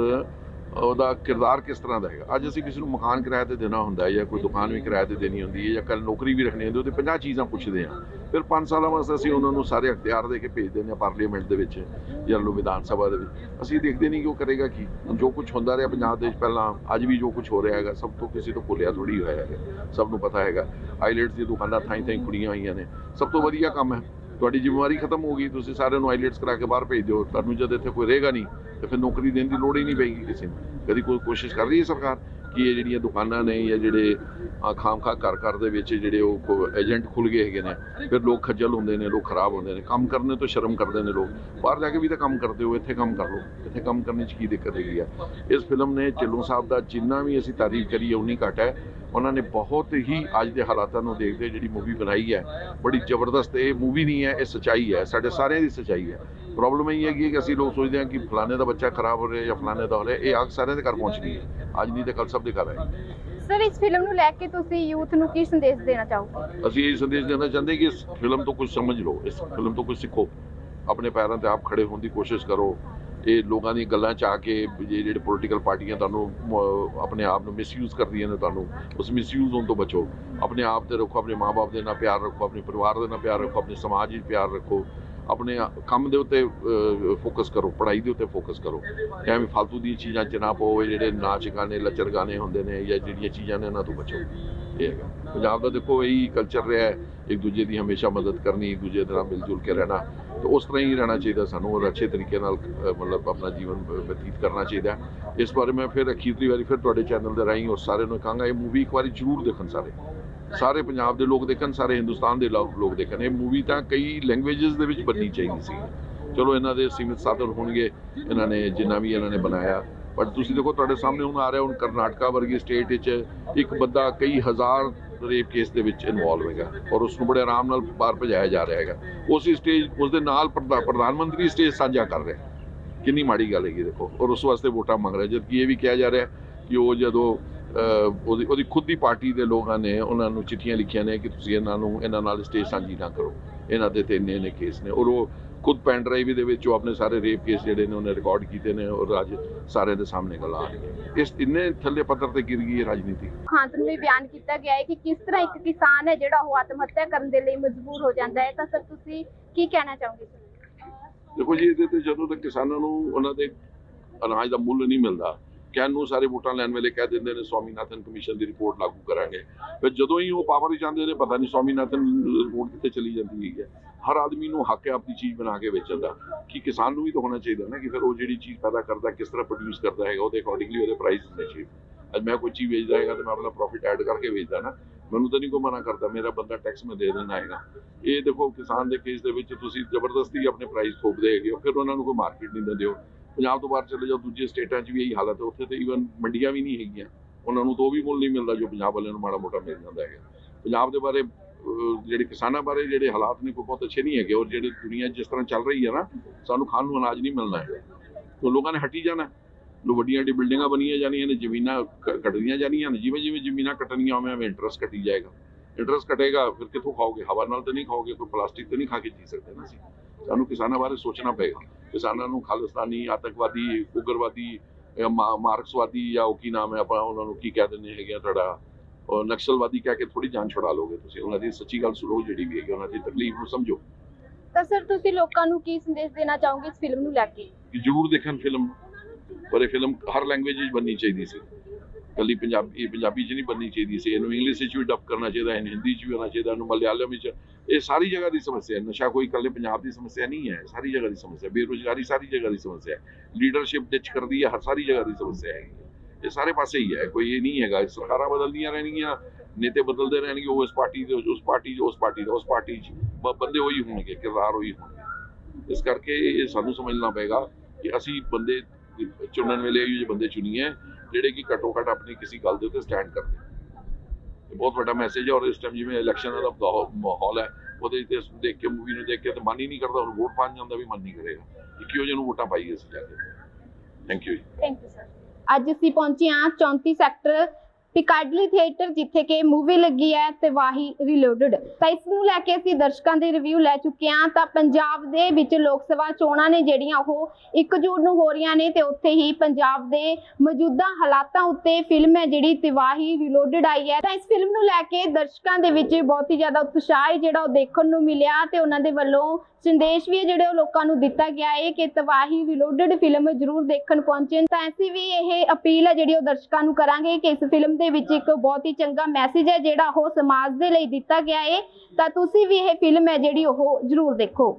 ਉਹਦਾ ਕਿਰਦਾਰ ਕਿਸ ਤਰ੍ਹਾਂ ਦਾ ਹੈਗਾ? ਅੱਜ ਅਸੀਂ ਕਿਸੇ ਨੂੰ ਮਕਾਨ ਕਿਰਾਏ ਤੇ ਦੇਣਾ ਹੁੰਦਾ ਹੈ ਜਾਂ ਕੋਈ ਦੁਕਾਨ ਵੀ ਕਿਰਾਏ ਤੇ ਦੇਣੀ ਹੁੰਦੀ ਹੈ ਜਾਂ ਕੱਲ ਨੌਕਰੀ ਵੀ ਰੱਖਣੀ ਹੁੰਦੀ ਹੈ, ਉਹਦੇ 50 ਚੀਜ਼ਾਂ ਪੁੱਛਦੇ ਹਾਂ। ਫਿਰ 5 ਸਾਲਾਂ ਵਾਸਤੇ ਅਸੀਂ ਉਹਨਾਂ ਨੂੰ ਸਾਰੇ ਅਖਤਿਆਰ ਦੇ ਕੇ ਭੇਜ ਦਿੰਦੇ ਹਾਂ ਪਾਰਲੀਮੈਂਟ ਦੇ ਵਿੱਚ ਜਾਂ ਲੋ ਵਿਧਾਨ ਸਭਾ ਦੇ ਵਿੱਚ। ਅਸੀਂ ਦੇਖਦੇ ਨਹੀਂ ਕਿ ਉਹ ਕਰੇਗਾ ਕੀ। ਜੋ ਕੁਝ ਹੁੰਦਾ ਰਿਹਾ ਪੰਜਾਬ ਦੇ ਵਿੱਚ ਪਹਿਲਾਂ ਅੱਜ ਵੀ ਜੋ ਕੁਝ ਹੋ ਰਿਹਾ ਹੈਗਾ ਸਭ ਤੋਂ ਕਿਸੇ ਤੋਂ ਭੁੱਲਿਆ ਥੋੜੀ ਹੋਇਆ ਹੈ ਸਭ ਨੂੰ ਪਤਾ ਹੈਗਾ। ਆਈਲੈਟਸ ਦੀ ਦੁਕਾਨਾਂ ਥਾਈਂ ਥਾਈਂ ਖੁੱਲੀਆਂ ਹੋਈਆਂ ਨੇ। ਸਭ ਤੋਂ ਵਧੀਆ ਕੰਮ ਹੈ। ਤੁਹਾਡੀ ਜ਼ਿੰਮੇਵਾਰੀ ਖਤਮ ਹੋ ਗਈ ਤੁਸੀਂ ਸਾਰਿਆਂ ਨੂੰ ਆਈਲੈਟਸ ਕਰਾ ਕੇ ਬਾਹਰ ਭੇਜ ਦਿਓ। ਤੁਹਾਨੂੰ ਜਦ ਇੱਥੇ ਕੋਈ ਰਹੇਗਾ ਨਹੀਂ ਤੇ ਫਿਰ ਨੌਕਰੀ ਦੇਣ ਦੀ ਲੋੜ ਹੀ ਨਹੀਂ ਪਏਗੀ ਕਿਸੇ ਨੂੰ। ਕਦੀ ਕੋਈ ਕੋਸ਼ਿਸ਼ ਕਰ ਰਹੀ ਹੈ ਸਰਕਾਰ ਕਿ ਇਹ ਜਿਹੜੀਆਂ ਦੁਕਾਨਾਂ ਨੇ ਜਾਂ ਜਿਹੜੇ ਅਹ, ਖਾਮਖਾਹ ਘਰ ਘਰ ਦੇ ਵਿੱਚ ਜਿਹੜੇ ਉਹ ਏਜੰਟ ਖੁੱਲ ਗਏ ਹੈਗੇ ਨੇ ਫਿਰ ਲੋਕ ਖੱਜਲ ਹੁੰਦੇ ਨੇ ਲੋਕ ਖਰਾਬ ਹੁੰਦੇ ਨੇ। ਕੰਮ ਕਰਨੇ ਤੋਂ ਸ਼ਰਮ ਕਰਦੇ ਨੇ ਲੋਕ। ਬਾਹਰ ਜਾ ਕੇ ਵੀ ਤਾਂ ਕੰਮ ਕਰਦੇ ਹੋ ਇੱਥੇ ਕੰਮ ਕਰ ਲਓ। ਇੱਥੇ ਕੰਮ ਕਰਨ 'ਚ ਕੀ ਦਿੱਕਤ ਹੈਗੀ ਆ? ਇਸ ਫਿਲਮ ਨੇ ਚੱਲੂ ਸਾਹਿਬ ਦਾ ਜਿੰਨਾ ਵੀ ਅਸੀਂ ਤਾਰੀਫ ਕਰੀਏ ਉਨੀ ਘੱਟ ਹੈ। ਉਹਨਾਂ ਨੇ ਬਹੁਤ ਹੀ ਅੱਜ ਦੇ ਹਾਲਾਤਾਂ ਨੂੰ ਦੇਖਦੇ ਜਿਹੜੀ ਮੂਵੀ ਬਣਾਈ ਹੈ ਬੜੀ ਜ਼ਬਰਦਸਤ ਇਹ ਮੂਵੀ ਨਹੀਂ ਹੈ ਇਹ ਸਚਾਈ ਹੈ ਸਾਡੇ ਸਾਰਿਆਂ ਦੀ ਸਚਾਈ ਹੈ। ਪ੍ਰੋਬਲਮ ਇਹ ਹੈਗੀ ਹੈ ਕਿ ਅਸੀਂ ਲੋਕ ਸੋਚਦੇ ਹਾਂ ਕਿ ਫਲਾਣੇ ਦਾ ਬੱਚਾ ਖਰਾਬ ਹੋ ਰਿਹਾ ਜਾਂ ਫਲਾਣੇ ਦਾ ਹੋ ਰਿਹਾ ਇਹ ਅੱਗ ਸਾਰਿਆਂ ਦੇ ਘਰ ਪਹੁੰਚਣੀ ਹੈ। ਅੱਜ ਨਹੀਂ ਤੇ ਕੱਲ ਸਭ ਦੇ ਘਰ ਹੈ ਸਰ ਇਸ ਫਿਲਮ ਨੂੰ ਲੈ ਕੇ ਤੁਸੀਂ ਯੂਥ ਨੂੰ ਕੀ ਸੰਦੇਸ਼ ਦੇਣਾ ਚਾਹੋਗੇ? ਅਸੀਂ ਇਹ ਸੰਦੇਸ਼ ਦੇਣਾ ਚਾਹੁੰਦੇ ਕਿ ਇਸ ਫਿਲਮ ਤੋਂ ਕੁਝ ਸਮਝ ਲਓ ਇਸ ਫਿਲਮ ਤੋਂ ਕੁਝ ਸਿੱਖੋ। ਆਪਣੇ ਪੈਰਾਂ ਤੇ ਆਪ ਖੜੇ ਹੋਣ ਦੀ ਕੋਸ਼ਿਸ਼ ਕਰੋ। ਇਹ ਲੋਕਾਂ ਦੀਆਂ ਗੱਲਾਂ ਚ ਆ ਕੇ ਇਹ ਜਿਹੜੇ ਪੋਲੀਟੀਕਲ ਪਾਰਟੀਆਂ ਤੁਹਾਨੂੰ ਆਪਣੇ ਆਪ ਨੂੰ ਮਿਸਯੂਜ਼ ਕਰਦੀਆਂ ਨੇ ਤੁਹਾਨੂੰ, ਉਸ ਮਿਸਯੂਜ਼ ਹੋਣ ਤੋਂ ਬਚੋ। ਆਪਣੇ ਆਪ ਤੇ ਰੱਖੋ, ਆਪਣੇ ਮਾਪੇ ਦੇ ਨਾਲ ਪਿਆਰ ਰੱਖੋ, ਆਪਣੇ ਪਰਿਵਾਰ ਦੇ ਨਾਲ ਪਿਆਰ ਰੱਖੋ, ਆਪਣੇ ਸਮਾਜ ਵਿੱਚ ਪਿਆਰ ਰੱਖੋ। ਆਪਣੇ ਕੰਮ ਦੇ ਉੱਤੇ ਫੋਕਸ ਕਰੋ, ਪੜ੍ਹਾਈ ਦੇ ਉੱਤੇ ਫੋਕਸ ਕਰੋ। ਐਵੇਂ ਫालतू ਦੀਆਂ ਚੀਜ਼ਾਂ ਚ ਨਾ ਪਓ, ਇਹ ਜਿਹੜੇ ਨਾਚ ਗਾਣੇ, ਲੱਚਰ ਗਾਣੇ ਹੁੰਦੇ ਨੇ ਜਾਂ ਜਿਹੜੀਆਂ ਚੀਜ਼ਾਂ ਨੇ ਉਹਨਾਂ ਤੋਂ ਬਚੋ। ਇਹ ਹੈਗਾ। ਪੰਜਾਬ ਦਾ ਦੇਖੋ ਇਹੀ ਕਲਚਰ ਰਿਹਾ ਹੈ, ਇੱਕ ਦੂਜੇ ਦੀ ਹਮੇਸ਼ਾ ਮਦਦ ਕਰਨੀ, ਇੱਕ ਦੂਜੇ ਦੇ ਨਾਲ ਮਿਲ ਜੁਲ ਕੇ ਰਹਿਣਾ। ਤੇ ਉਸ ਤਰ੍ਹਾਂ ਹੀ ਰਹਿਣਾ ਚਾਹੀਦਾ ਸਾਨੂੰ ਔਰ ਅੱਛੇ ਤਰੀਕੇ ਨਾਲ ਮਤਲਬ ਆਪਣਾ ਜੀਵਨ ਬਤੀਤ ਕਰਨਾ ਚਾਹੀਦਾ। ਇਸ ਬਾਰੇ ਮੈਂ ਫਿਰ ਅਖੀਰਲੀ ਵਾਰੀ ਫਿਰ ਤੁਹਾਡੇ ਚੈਨਲ ਦੇ ਰਾਹੀਂ ਔਰ ਸਾਰਿਆਂ ਨੂੰ ਕਹਾਂਗਾ, ਇਹ ਮੂਵੀ ਇੱਕ ਵਾਰੀ ਜ਼ਰੂਰ ਦੇਖਣ ਸਾਰੇ। ਸਾਰੇ ਪੰਜਾਬ ਦੇ ਲੋਕ ਦੇਖਣ, ਸਾਰੇ ਹਿੰਦੁਸਤਾਨ ਦੇ ਲੋ- ਲੋਕ ਦੇਖਣ। ਇਹ ਮੂਵੀ ਤਾਂ ਕਈ ਲੈਂਗੁਏਜਸ ਦੇ ਵਿੱਚ ਬਣਨੀ ਚਾਹੀਦੀ ਸੀ। ਚਲੋ, ਇਹਨਾਂ ਦੇ ਸੀਮਿਤ ਸਾਧਨ ਹੋਣਗੇ, ਇਹਨਾਂ ਨੇ ਜਿੰਨਾ ਵੀ ਇਹਨਾਂ ਨੇ ਬਣਾਇਆ। ਪਰ ਤੁਸੀਂ ਦੇਖੋ, ਤੁਹਾਡੇ ਸਾਹਮਣੇ ਹੁਣ ਆ ਰਿਹਾ ਹੁਣ ਕਰਨਾਟਕਾ ਵਰਗੀ ਸਟੇਟ ਵਿੱਚ ਇੱਕ ਬੰਦਾ ਕਈ ਹਜ਼ਾਰ ਰੇਪ ਕੇਸ ਦੇ ਵਿੱਚ ਇਨਵੋਲਵ ਹੈਗਾ ਔਰ ਉਸ ਨੂੰ ਬੜੇ ਆਰਾਮ ਨਾਲ ਬਾਹਰ ਭਜਾਇਆ ਜਾ ਰਿਹਾ ਹੈਗਾ। ਉਸੇ ਸਟੇਜ ਉਸ ਦੇ ਨਾਲ ਪ੍ਰਧਾਨ ਮੰਤਰੀ ਸਟੇਜ ਸਾਂਝਾ ਕਰ ਰਿਹਾ ਕਿੰਨੀ ਮਾੜੀ ਗੱਲ ਹੈਗੀ ਦੇਖੋ। ਔਰ ਉਸ ਵਾਸਤੇ ਵੋਟਾਂ ਮੰਗ ਰਿਹਾ ਜਦ ਕਿ ਇਹ ਵੀ ਕਿਹਾ ਜਾ ਰਿਹਾ ਕਿ ਉਹ ਜਦੋਂ ਅਹ, ਉਹਦੀ ਉਹਦੀ ਖੁਦ ਦੀ ਪਾਰਟੀ ਦੇ ਲੋਕਾਂ ਨੇ ਉਹਨਾਂ ਨੂੰ ਚਿੱਠੀਆਂ ਲਿਖੀਆਂ ਨੇ ਕਿ ਤੁਸੀਂ ਇਹਨਾਂ ਨੂੰ ਇਹਨਾਂ ਨਾਲ ਸਟੇਜ ਸਾਂਝੀ ਨਾ ਕਰੋ। ਇਹਨਾਂ ਦੇ ਤੇ ਇੰਨੇ ਇੰਨੇ ਕੇਸ ਨੇ। ਔਰ ਉਹ ਖੁਦ ਪੈਨ ਡਰਾਈਵ ਦੇ ਵਿੱਚ ਉਹ ਆਪਣੇ ਸਾਰੇ ਰੇਪ ਕੇਸ ਜਿਹੜੇ ਨੇ ਉਹਨੇ ਰਿਕਾਰਡ ਕੀਤੇ ਨੇ ਔਰ ਅੱਜ ਸਾਰਿਆਂ ਦੇ ਸਾਹਮਣੇ ਗੱਲ ਆ ਰਹੀ ਹੈ। ਇਸ ਇੰਨੇ ਥੱਲੇ ਪੱਧਰ ਤੇ ਗਿਰ ਗਈ ਹੈ ਰਾਜਨੀਤੀ। ਖਾਂਤ ਨੂੰ ਵੀ ਬਿਆਨ ਕੀਤਾ ਗਿਆ ਹੈ ਕਿ ਕਿਸ ਤਰ੍ਹਾਂ ਇੱਕ ਕਿਸਾਨ ਹੈ ਜਿਹੜਾ ਉਹ ਆਤਮ ਹੱਤਿਆ ਕਰਨ ਦੇ ਲਈ ਮਜਬੂਰ ਹੋ ਜਾਂਦਾ ਹੈ। ਤਾਂ ਸਰ ਤੁਸੀਂ ਕੀ ਕਹਿਣਾ ਚਾਹੋਗੇ ਦੇਖੋ ਜੀ ਇਹਦੇ ਤੇ ਜਦੋਂ ਤੱਕ ਕਿਸਾਨਾਂ ਨੂੰ ਉਹਨਾਂ ਦੇ ਅਨਾਜ ਦਾ ਮੁੱਲ ਨਹੀਂ ਮਿਲਦਾ ਕਹਿਣ ਨੂੰ ਸਾਰੇ ਵੋਟਾਂ ਲੈਣ ਵੇਲੇ ਕਹਿ ਦਿੰਦੇ ਨੇ ਸਵਾਮੀਨਾਥਨ ਕਮਿਸ਼ਨ ਦੀ ਰਿਪੋਰਟ ਲਾਗੂ ਕਰਾਂਗੇ। ਫਿਰ ਜਦੋਂ ਹੀ ਉਹ ਪਾਵਰ ਵਿੱਚ ਆਉਂਦੇ ਨੇ, ਪਤਾ ਨਹੀਂ ਸਵਾਮੀਨਾਥਨ ਰਿਪੋਰਟ ਕਿੱਥੇ ਚਲੀ ਜਾਂਦੀ ਹੈ। ਹਰ ਆਦਮੀ ਨੂੰ ਹੱਕ ਹੈ ਆਪਣੀ ਚੀਜ਼ ਬਣਾ ਕੇ ਵੇਚਣ ਦਾ। ਕਿ ਕਿਸਾਨ ਨੂੰ ਵੀ ਤਾਂ ਹੋਣਾ ਚਾਹੀਦਾ ਨਾ ਕਿ ਫਿਰ ਉਹ ਜਿਹੜੀ ਚੀਜ਼ ਪੈਦਾ ਕਰਦਾ, ਕਿਸ ਤਰ੍ਹਾਂ ਪ੍ਰੋਡਿਊਸ ਕਰਦਾ ਹੈਗਾ, ਉਹਦੇ ਅਕੋਰਡਿੰਗਲੀ ਉਹਦੇ ਪ੍ਰਾਈਸ ਹੋਣੇ ਚਾਹੀਦੇ ਅੱਜ ਮੈਂ ਕੋਈ ਚੀਜ਼ ਵੇਚਦਾ ਹੈਗਾ ਤਾਂ ਮੈਂ ਆਪਣਾ ਪ੍ਰੋਫਿਟ ਐਡ ਕਰਕੇ ਵੇਚਦਾ ਨਾ, ਮੈਨੂੰ ਤਾਂ ਨਹੀਂ ਕੋਈ ਮਨਾ ਕਰਦਾ, ਮੇਰਾ ਬੰਦਾ ਟੈਕਸ ਮੈਂ ਦੇ ਦੇਣਾ ਹੈਗਾ। ਇਹ ਦੇਖੋ ਕਿਸਾਨ ਦੇ ਕੇਸ ਦੇ ਵਿੱਚ ਤੁਸੀਂ ਜ਼ਬਰਦਸਤੀ ਆਪਣੇ ਪ੍ਰਾਈਸ ਥੋਪਦੇ ਹੈਗੇ ਹੋ, ਫਿਰ ਉਹਨਾਂ ਨੂੰ ਕੋਈ ਮਾਰਕੀਟ ਨਹੀਂ ਦਿੰਦੇ ਹੋ। ਪੰਜਾਬ ਤੋਂ ਬਾਹਰ ਚਲੇ ਜਾਓ ਦੂਜੇ ਸਟੇਟਾਂ 'ਚ ਵੀ ਇਹੀ ਹਾਲਤ ਹੈ। ਉੱਥੇ ਤੇ ਈਵਨ ਮੰਡੀਆਂ ਵੀ ਨਹੀਂ ਹੈਗੀਆਂ। ਉਹਨਾਂ ਨੂੰ ਤਾਂ ਵੀ ਮੁੱਲ ਨਹੀਂ ਮਿਲਦਾ ਜੋ ਪੰਜਾਬ ਵਾਲਿਆਂ ਨੂੰ ਮਾੜਾ ਮੋਟਾ ਮਿਲ ਜਾਂਦਾ ਹੈਗਾ। ਪੰਜਾਬ ਦੇ ਬਾਰੇ ਜਿਹੜੇ ਕਿਸਾਨਾਂ ਬਾਰੇ ਜਿਹੜੇ ਹਾਲਾਤ ਨੇ ਕੋਈ ਬਹੁਤ ਅੱਛੇ ਨਹੀਂ ਹੈਗੇ। ਔਰ ਜਿਹੜੇ ਦੁਨੀਆ ਜਿਸ ਤਰ੍ਹਾਂ ਚੱਲ ਰਹੀ ਹੈ ਨਾ, ਸਾਨੂੰ ਖਾਣ ਨੂੰ ਅਨਾਜ ਨਹੀਂ ਮਿਲਣਾ ਹੈਗਾ। ਤਾਂ ਲੋਕਾਂ ਨੇ ਹਟੀ ਜਾਣਾ। ਲੋ ਵੱਡੀਆਂ ਵੱਡੀ ਬਿਲਡਿੰਗਾਂ ਬਣੀਆਂ ਜਾਣੀਆਂ ਨੇ, ਜ਼ਮੀਨਾਂ ਕੱਟਣੀਆਂ ਜਾਣੀਆਂ ਨੇ। ਜਿਵੇਂ ਜਿਵੇਂ ਜ਼ਮੀਨਾਂ ਕੱਟਣੀਆਂ, ਉਵੇਂ ਉਵੇਂ ਇੰਟਰਸਟ ਕੱਟੀ ਜਾਏਗਾ। ਇੰਟਰਸਟ ਘਟੇਗਾ, ਫਿਰ ਕਿੱਥੋਂ ਖਾਓਗੇ? ਹਵਾ ਨਾਲ ਤਾਂ ਨਹੀਂ ਖਾਓਗੇ, ਕੋਈ ਪਲਾਸਟਿਕ ਤਾਂ ਨਹੀਂ ਖਾ ਕੇ ਜੀ ਸਕਦੇ ਨਾ ਅਸੀਂ। ਸਾਨੂੰ ਕਿਸਾਨਾਂ ਬਾਰੇ ਸੋਚਣਾ ਪਏਗਾ। ਕਿਸਾਨਾਂ ਨੂੰ ਖਾਲਿਸਤਾਨੀ ਆਤੰਕਵਾਦੀ ਉਗਰਵਾਦੀ ਮਾਰਕਸਵਾਦੀ ਜਾਂ ਉਹ ਕੀ ਨਾਮ ਹੈ ਆਪਾਂ ਉਹਨਾਂ ਨੂੰ ਕੀ ਕਹਿ ਦਿੰਦੇ ਹੈਗੇ ਆ ਤੁਹਾਡਾ? ਉਹ ਨਕਸਲਵਾਦੀ ਕਹਿ ਕੇ ਥੋੜੀ ਜਾਨ ਛੁਡਾ ਲੋਗੇ ਤੁਸੀਂ। ਉਹਨਾਂ ਦੀ ਸੱਚੀ ਗੱਲ ਸੁਣੋ ਜਿਹੜੀ ਵੀ ਹੈਗੀ ਉਹਨਾਂ ਦੀ ਤਕਲੀਫ ਨੂੰ ਸਮਝੋ। ਤਾਂ ਸਰ ਤੁਸੀਂ ਲੋਕਾਂ ਨੂੰ ਕੀ ਸੰਦੇਸ਼ ਦੇਣਾ ਚਾਹੋਗੇ ਇਸ ਫਿਲਮ ਨੂੰ ਲੈ ਕੇ? ਕਿ ਜ਼ਰੂਰ ਦੇਖਣ ਫਿਲਮ ਪਰ ਇਹ ਫਿਲਮ ਹਰ ਲੈਂਗੁਏਜ ਵਿੱਚ ਬਣਨੀ ਚਾਹੀਦੀ ਸੀ। ਕੱਲੀ ਪੰਜਾਬੀ ਪੰਜਾਬੀ 'ਚ ਨਹੀਂ ਬਣਨੀ ਚਾਹੀਦੀ ਸੀ ਇਹਨੂੰ ਇੰਗਲਿਸ਼ ਵਿੱਚ ਵੀ ਡੱਬ ਕਰਨਾ ਚਾਹੀਦਾ ਹੈ ਹਿੰਦੀ 'ਚ ਵੀ ਹੋਣਾ ਚਾਹੀਦਾ, ਇਹਨੂੰ ਮਲਿਆਲਮ ਵਿੱਚ, ਇਹ ਸਾਰੀ ਜਗ੍ਹਾ ਦੀ ਸਮੱਸਿਆ ਹੈ। ਨਸ਼ਾ ਕੋਈ ਇਕੱਲੇ ਪੰਜਾਬ ਦੀ ਸਮੱਸਿਆ ਨਹੀਂ ਹੈ ਸਾਰੀ ਜਗ੍ਹਾ ਦੀ ਸਮੱਸਿਆ ਬੇਰੁਜ਼ਗਾਰੀ ਸਾਰੀ ਜਗ੍ਹਾ ਦੀ ਸਮੱਸਿਆ ਹੈ। ਲੀਡਰਸ਼ਿਪ ਡਿਚ ਕਰਦੀ ਹੈ, ਹਰ ਸਾਰੀ ਜਗ੍ਹਾ ਦੀ ਸਮੱਸਿਆ ਹੈ। ਇਹ ਸਾਰੇ ਪਾਸੇ ਹੀ ਹੈ, ਕੋਈ ਇਹ ਨਹੀਂ ਹੈਗਾ ਸਰਕਾਰਾਂ ਬਦਲਦੀਆਂ ਰਹਿਣਗੀਆਂ, ਨੇਤੇ ਬਦਲਦੇ ਰਹਿਣਗੇ, ਉਹ ਇਸ ਪਾਰਟੀ ਦੇ, ਉਸ ਪਾਰਟੀ 'ਚ, ਉਸ ਪਾਰਟੀ ਦਾ, ਉਸ ਪਾਰਟੀ 'ਚ। ਬ- ਬੰਦੇ ਉਹੀ ਹੋਣਗੇ, ਕਿਰਦਾਰ ਉਹੀ ਹੋਣਗੇ। ਇਸ ਕਰਕੇ ਇਹ ਸਾਨੂੰ ਸਮਝਣਾ ਪਏਗਾ ਕਿ ਅਸੀਂ ਬੰਦੇ ਚੁਣਨ ਵੇਲੇ ਇਹੋ ਬੰਦੇ ਚੁਣੀਏ ਜਿਹੜੇ ਕਿ ਘੱਟੋ ਘੱਟ ਆਪਣੀ ਕਿਸੇ ਗੱਲ ਦੇ ਉੱਤੇ ਸਟੈਂਡ ਕਰਦੇ ਇਹ ਬਹੁਤ ਵੱਡਾ ਮੈਸੇਜ ਹੈ ਔਰ ਇਸ ਟਾਈਮ ਜਿਵੇਂ ਇਲੈਕਸ਼ਨ ਦਾ ਮਾਹੌਲ ਹੈ, ਉਹਦੇ ਤੇ ਦੇਖ ਕੇ ਮੂਵੀ ਨੂੰ ਦੇਖ ਕੇ ਤਾਂ ਮਨ ਹੀ ਨਹੀਂ ਕਰਦਾ, ਹੁਣ ਵੋਟ ਪਾਣ ਜਾਂਦਾ ਵੀ ਮਨ ਨਹੀਂ ਕਰੇਗਾ। ਕਿਉਂ ਜਿਹਨੂੰ ਵੋਟਾਂ ਪਾਈਏ ਅਸੀਂ ਜਾ ਕੇ। Thank you thank you sir ਅੱਜ ਅਸੀਂ ਪਹੁੰਚੇ ਹਾਂ 34 ਸੈਕਟਰ ਪਿਕਾਡਲੀ ਥੀਏਟਰ ਜਿੱਥੇ ਕਿ ਮੂਵੀ ਲੱਗੀ ਹੈ ਤਵਾਹੀ ਰੀਲੋਡਡ ਤਾਂ ਇਸ ਨੂੰ ਲੈ ਕੇ ਅਸੀਂ ਦਰਸ਼ਕਾਂ ਦੇ ਰਿਵਿਊ ਲੈ ਚੁੱਕੇ ਹਾਂ। ਤਾਂ ਪੰਜਾਬ ਦੇ ਵਿੱਚ ਲੋਕ ਸਭਾ ਚੋਣਾਂ ਨੇ ਜਿਹੜੀਆਂ ਉਹ 1 ਜੂਨ ਨੂੰ ਹੋ ਰਹੀਆਂ ਨੇ ਤੇ ਉੱਥੇ ਹੀ ਪੰਜਾਬ ਦੇ ਮੌਜੂਦਾ ਹਾਲਾਤਾਂ ਉੱਤੇ ਫਿਲਮ ਹੈ ਜਿਹੜੀ ਤਿਵਾਹੀ ਰੀਲੋਡਡ ਆਈ ਹੈ। ਤਾਂ ਇਸ ਫਿਲਮ ਨੂੰ ਲੈ ਕੇ ਦਰਸ਼ਕਾਂ ਦੇ ਵਿੱਚ ਬਹੁਤ ਹੀ ਜ਼ਿਆਦਾ ਉਤਸ਼ਾਹ ਹੈ ਜਿਹੜਾ ਉਹ ਦੇਖਣ ਨੂੰ ਮਿਲਿਆ ਤੇ ਉਹਨਾਂ ਦੇ ਵੱਲੋਂ ਸੰਦੇਸ਼ ਵੀ ਹੈ ਜਿਹੜੇ ਉਹ ਲੋਕਾਂ ਨੂੰ ਦਿੱਤਾ ਗਿਆ ਹੈ ਕਿ ਤਵਾਹੀ ਰੀਲੋਡਡ ਫਿਲਮ ਜ਼ਰੂਰ ਦੇਖਣ ਪਹੁੰਚੇ ਤਾਂ ਅਸੀਂ ਵੀ ਇਹ ਅਪੀਲ ਹੈ ਜਿਹੜੀ ਉਹ ਦਰਸ਼ਕਾਂ ਨੂੰ ਕਰਾਂਗੇ ਕਿ ਇਸ ਫਿਲਮ ਦੇ ਵਿੱਚ ਇੱਕ ਬਹੁਤ ਹੀ ਚੰਗਾ ਮੈਸੇਜ ਹੈ ਜਿਹੜਾ ਉਹ ਸਮਾਜ ਦੇ ਲਈ ਦਿੱਤਾ ਗਿਆ ਹੈ। ਤਾਂ ਤੁਸੀਂ ਵੀ ਇਹ ਫਿਲਮ ਹੈ ਜਿਹੜੀ ਉਹ ਜ਼ਰੂਰ ਦੇਖੋ।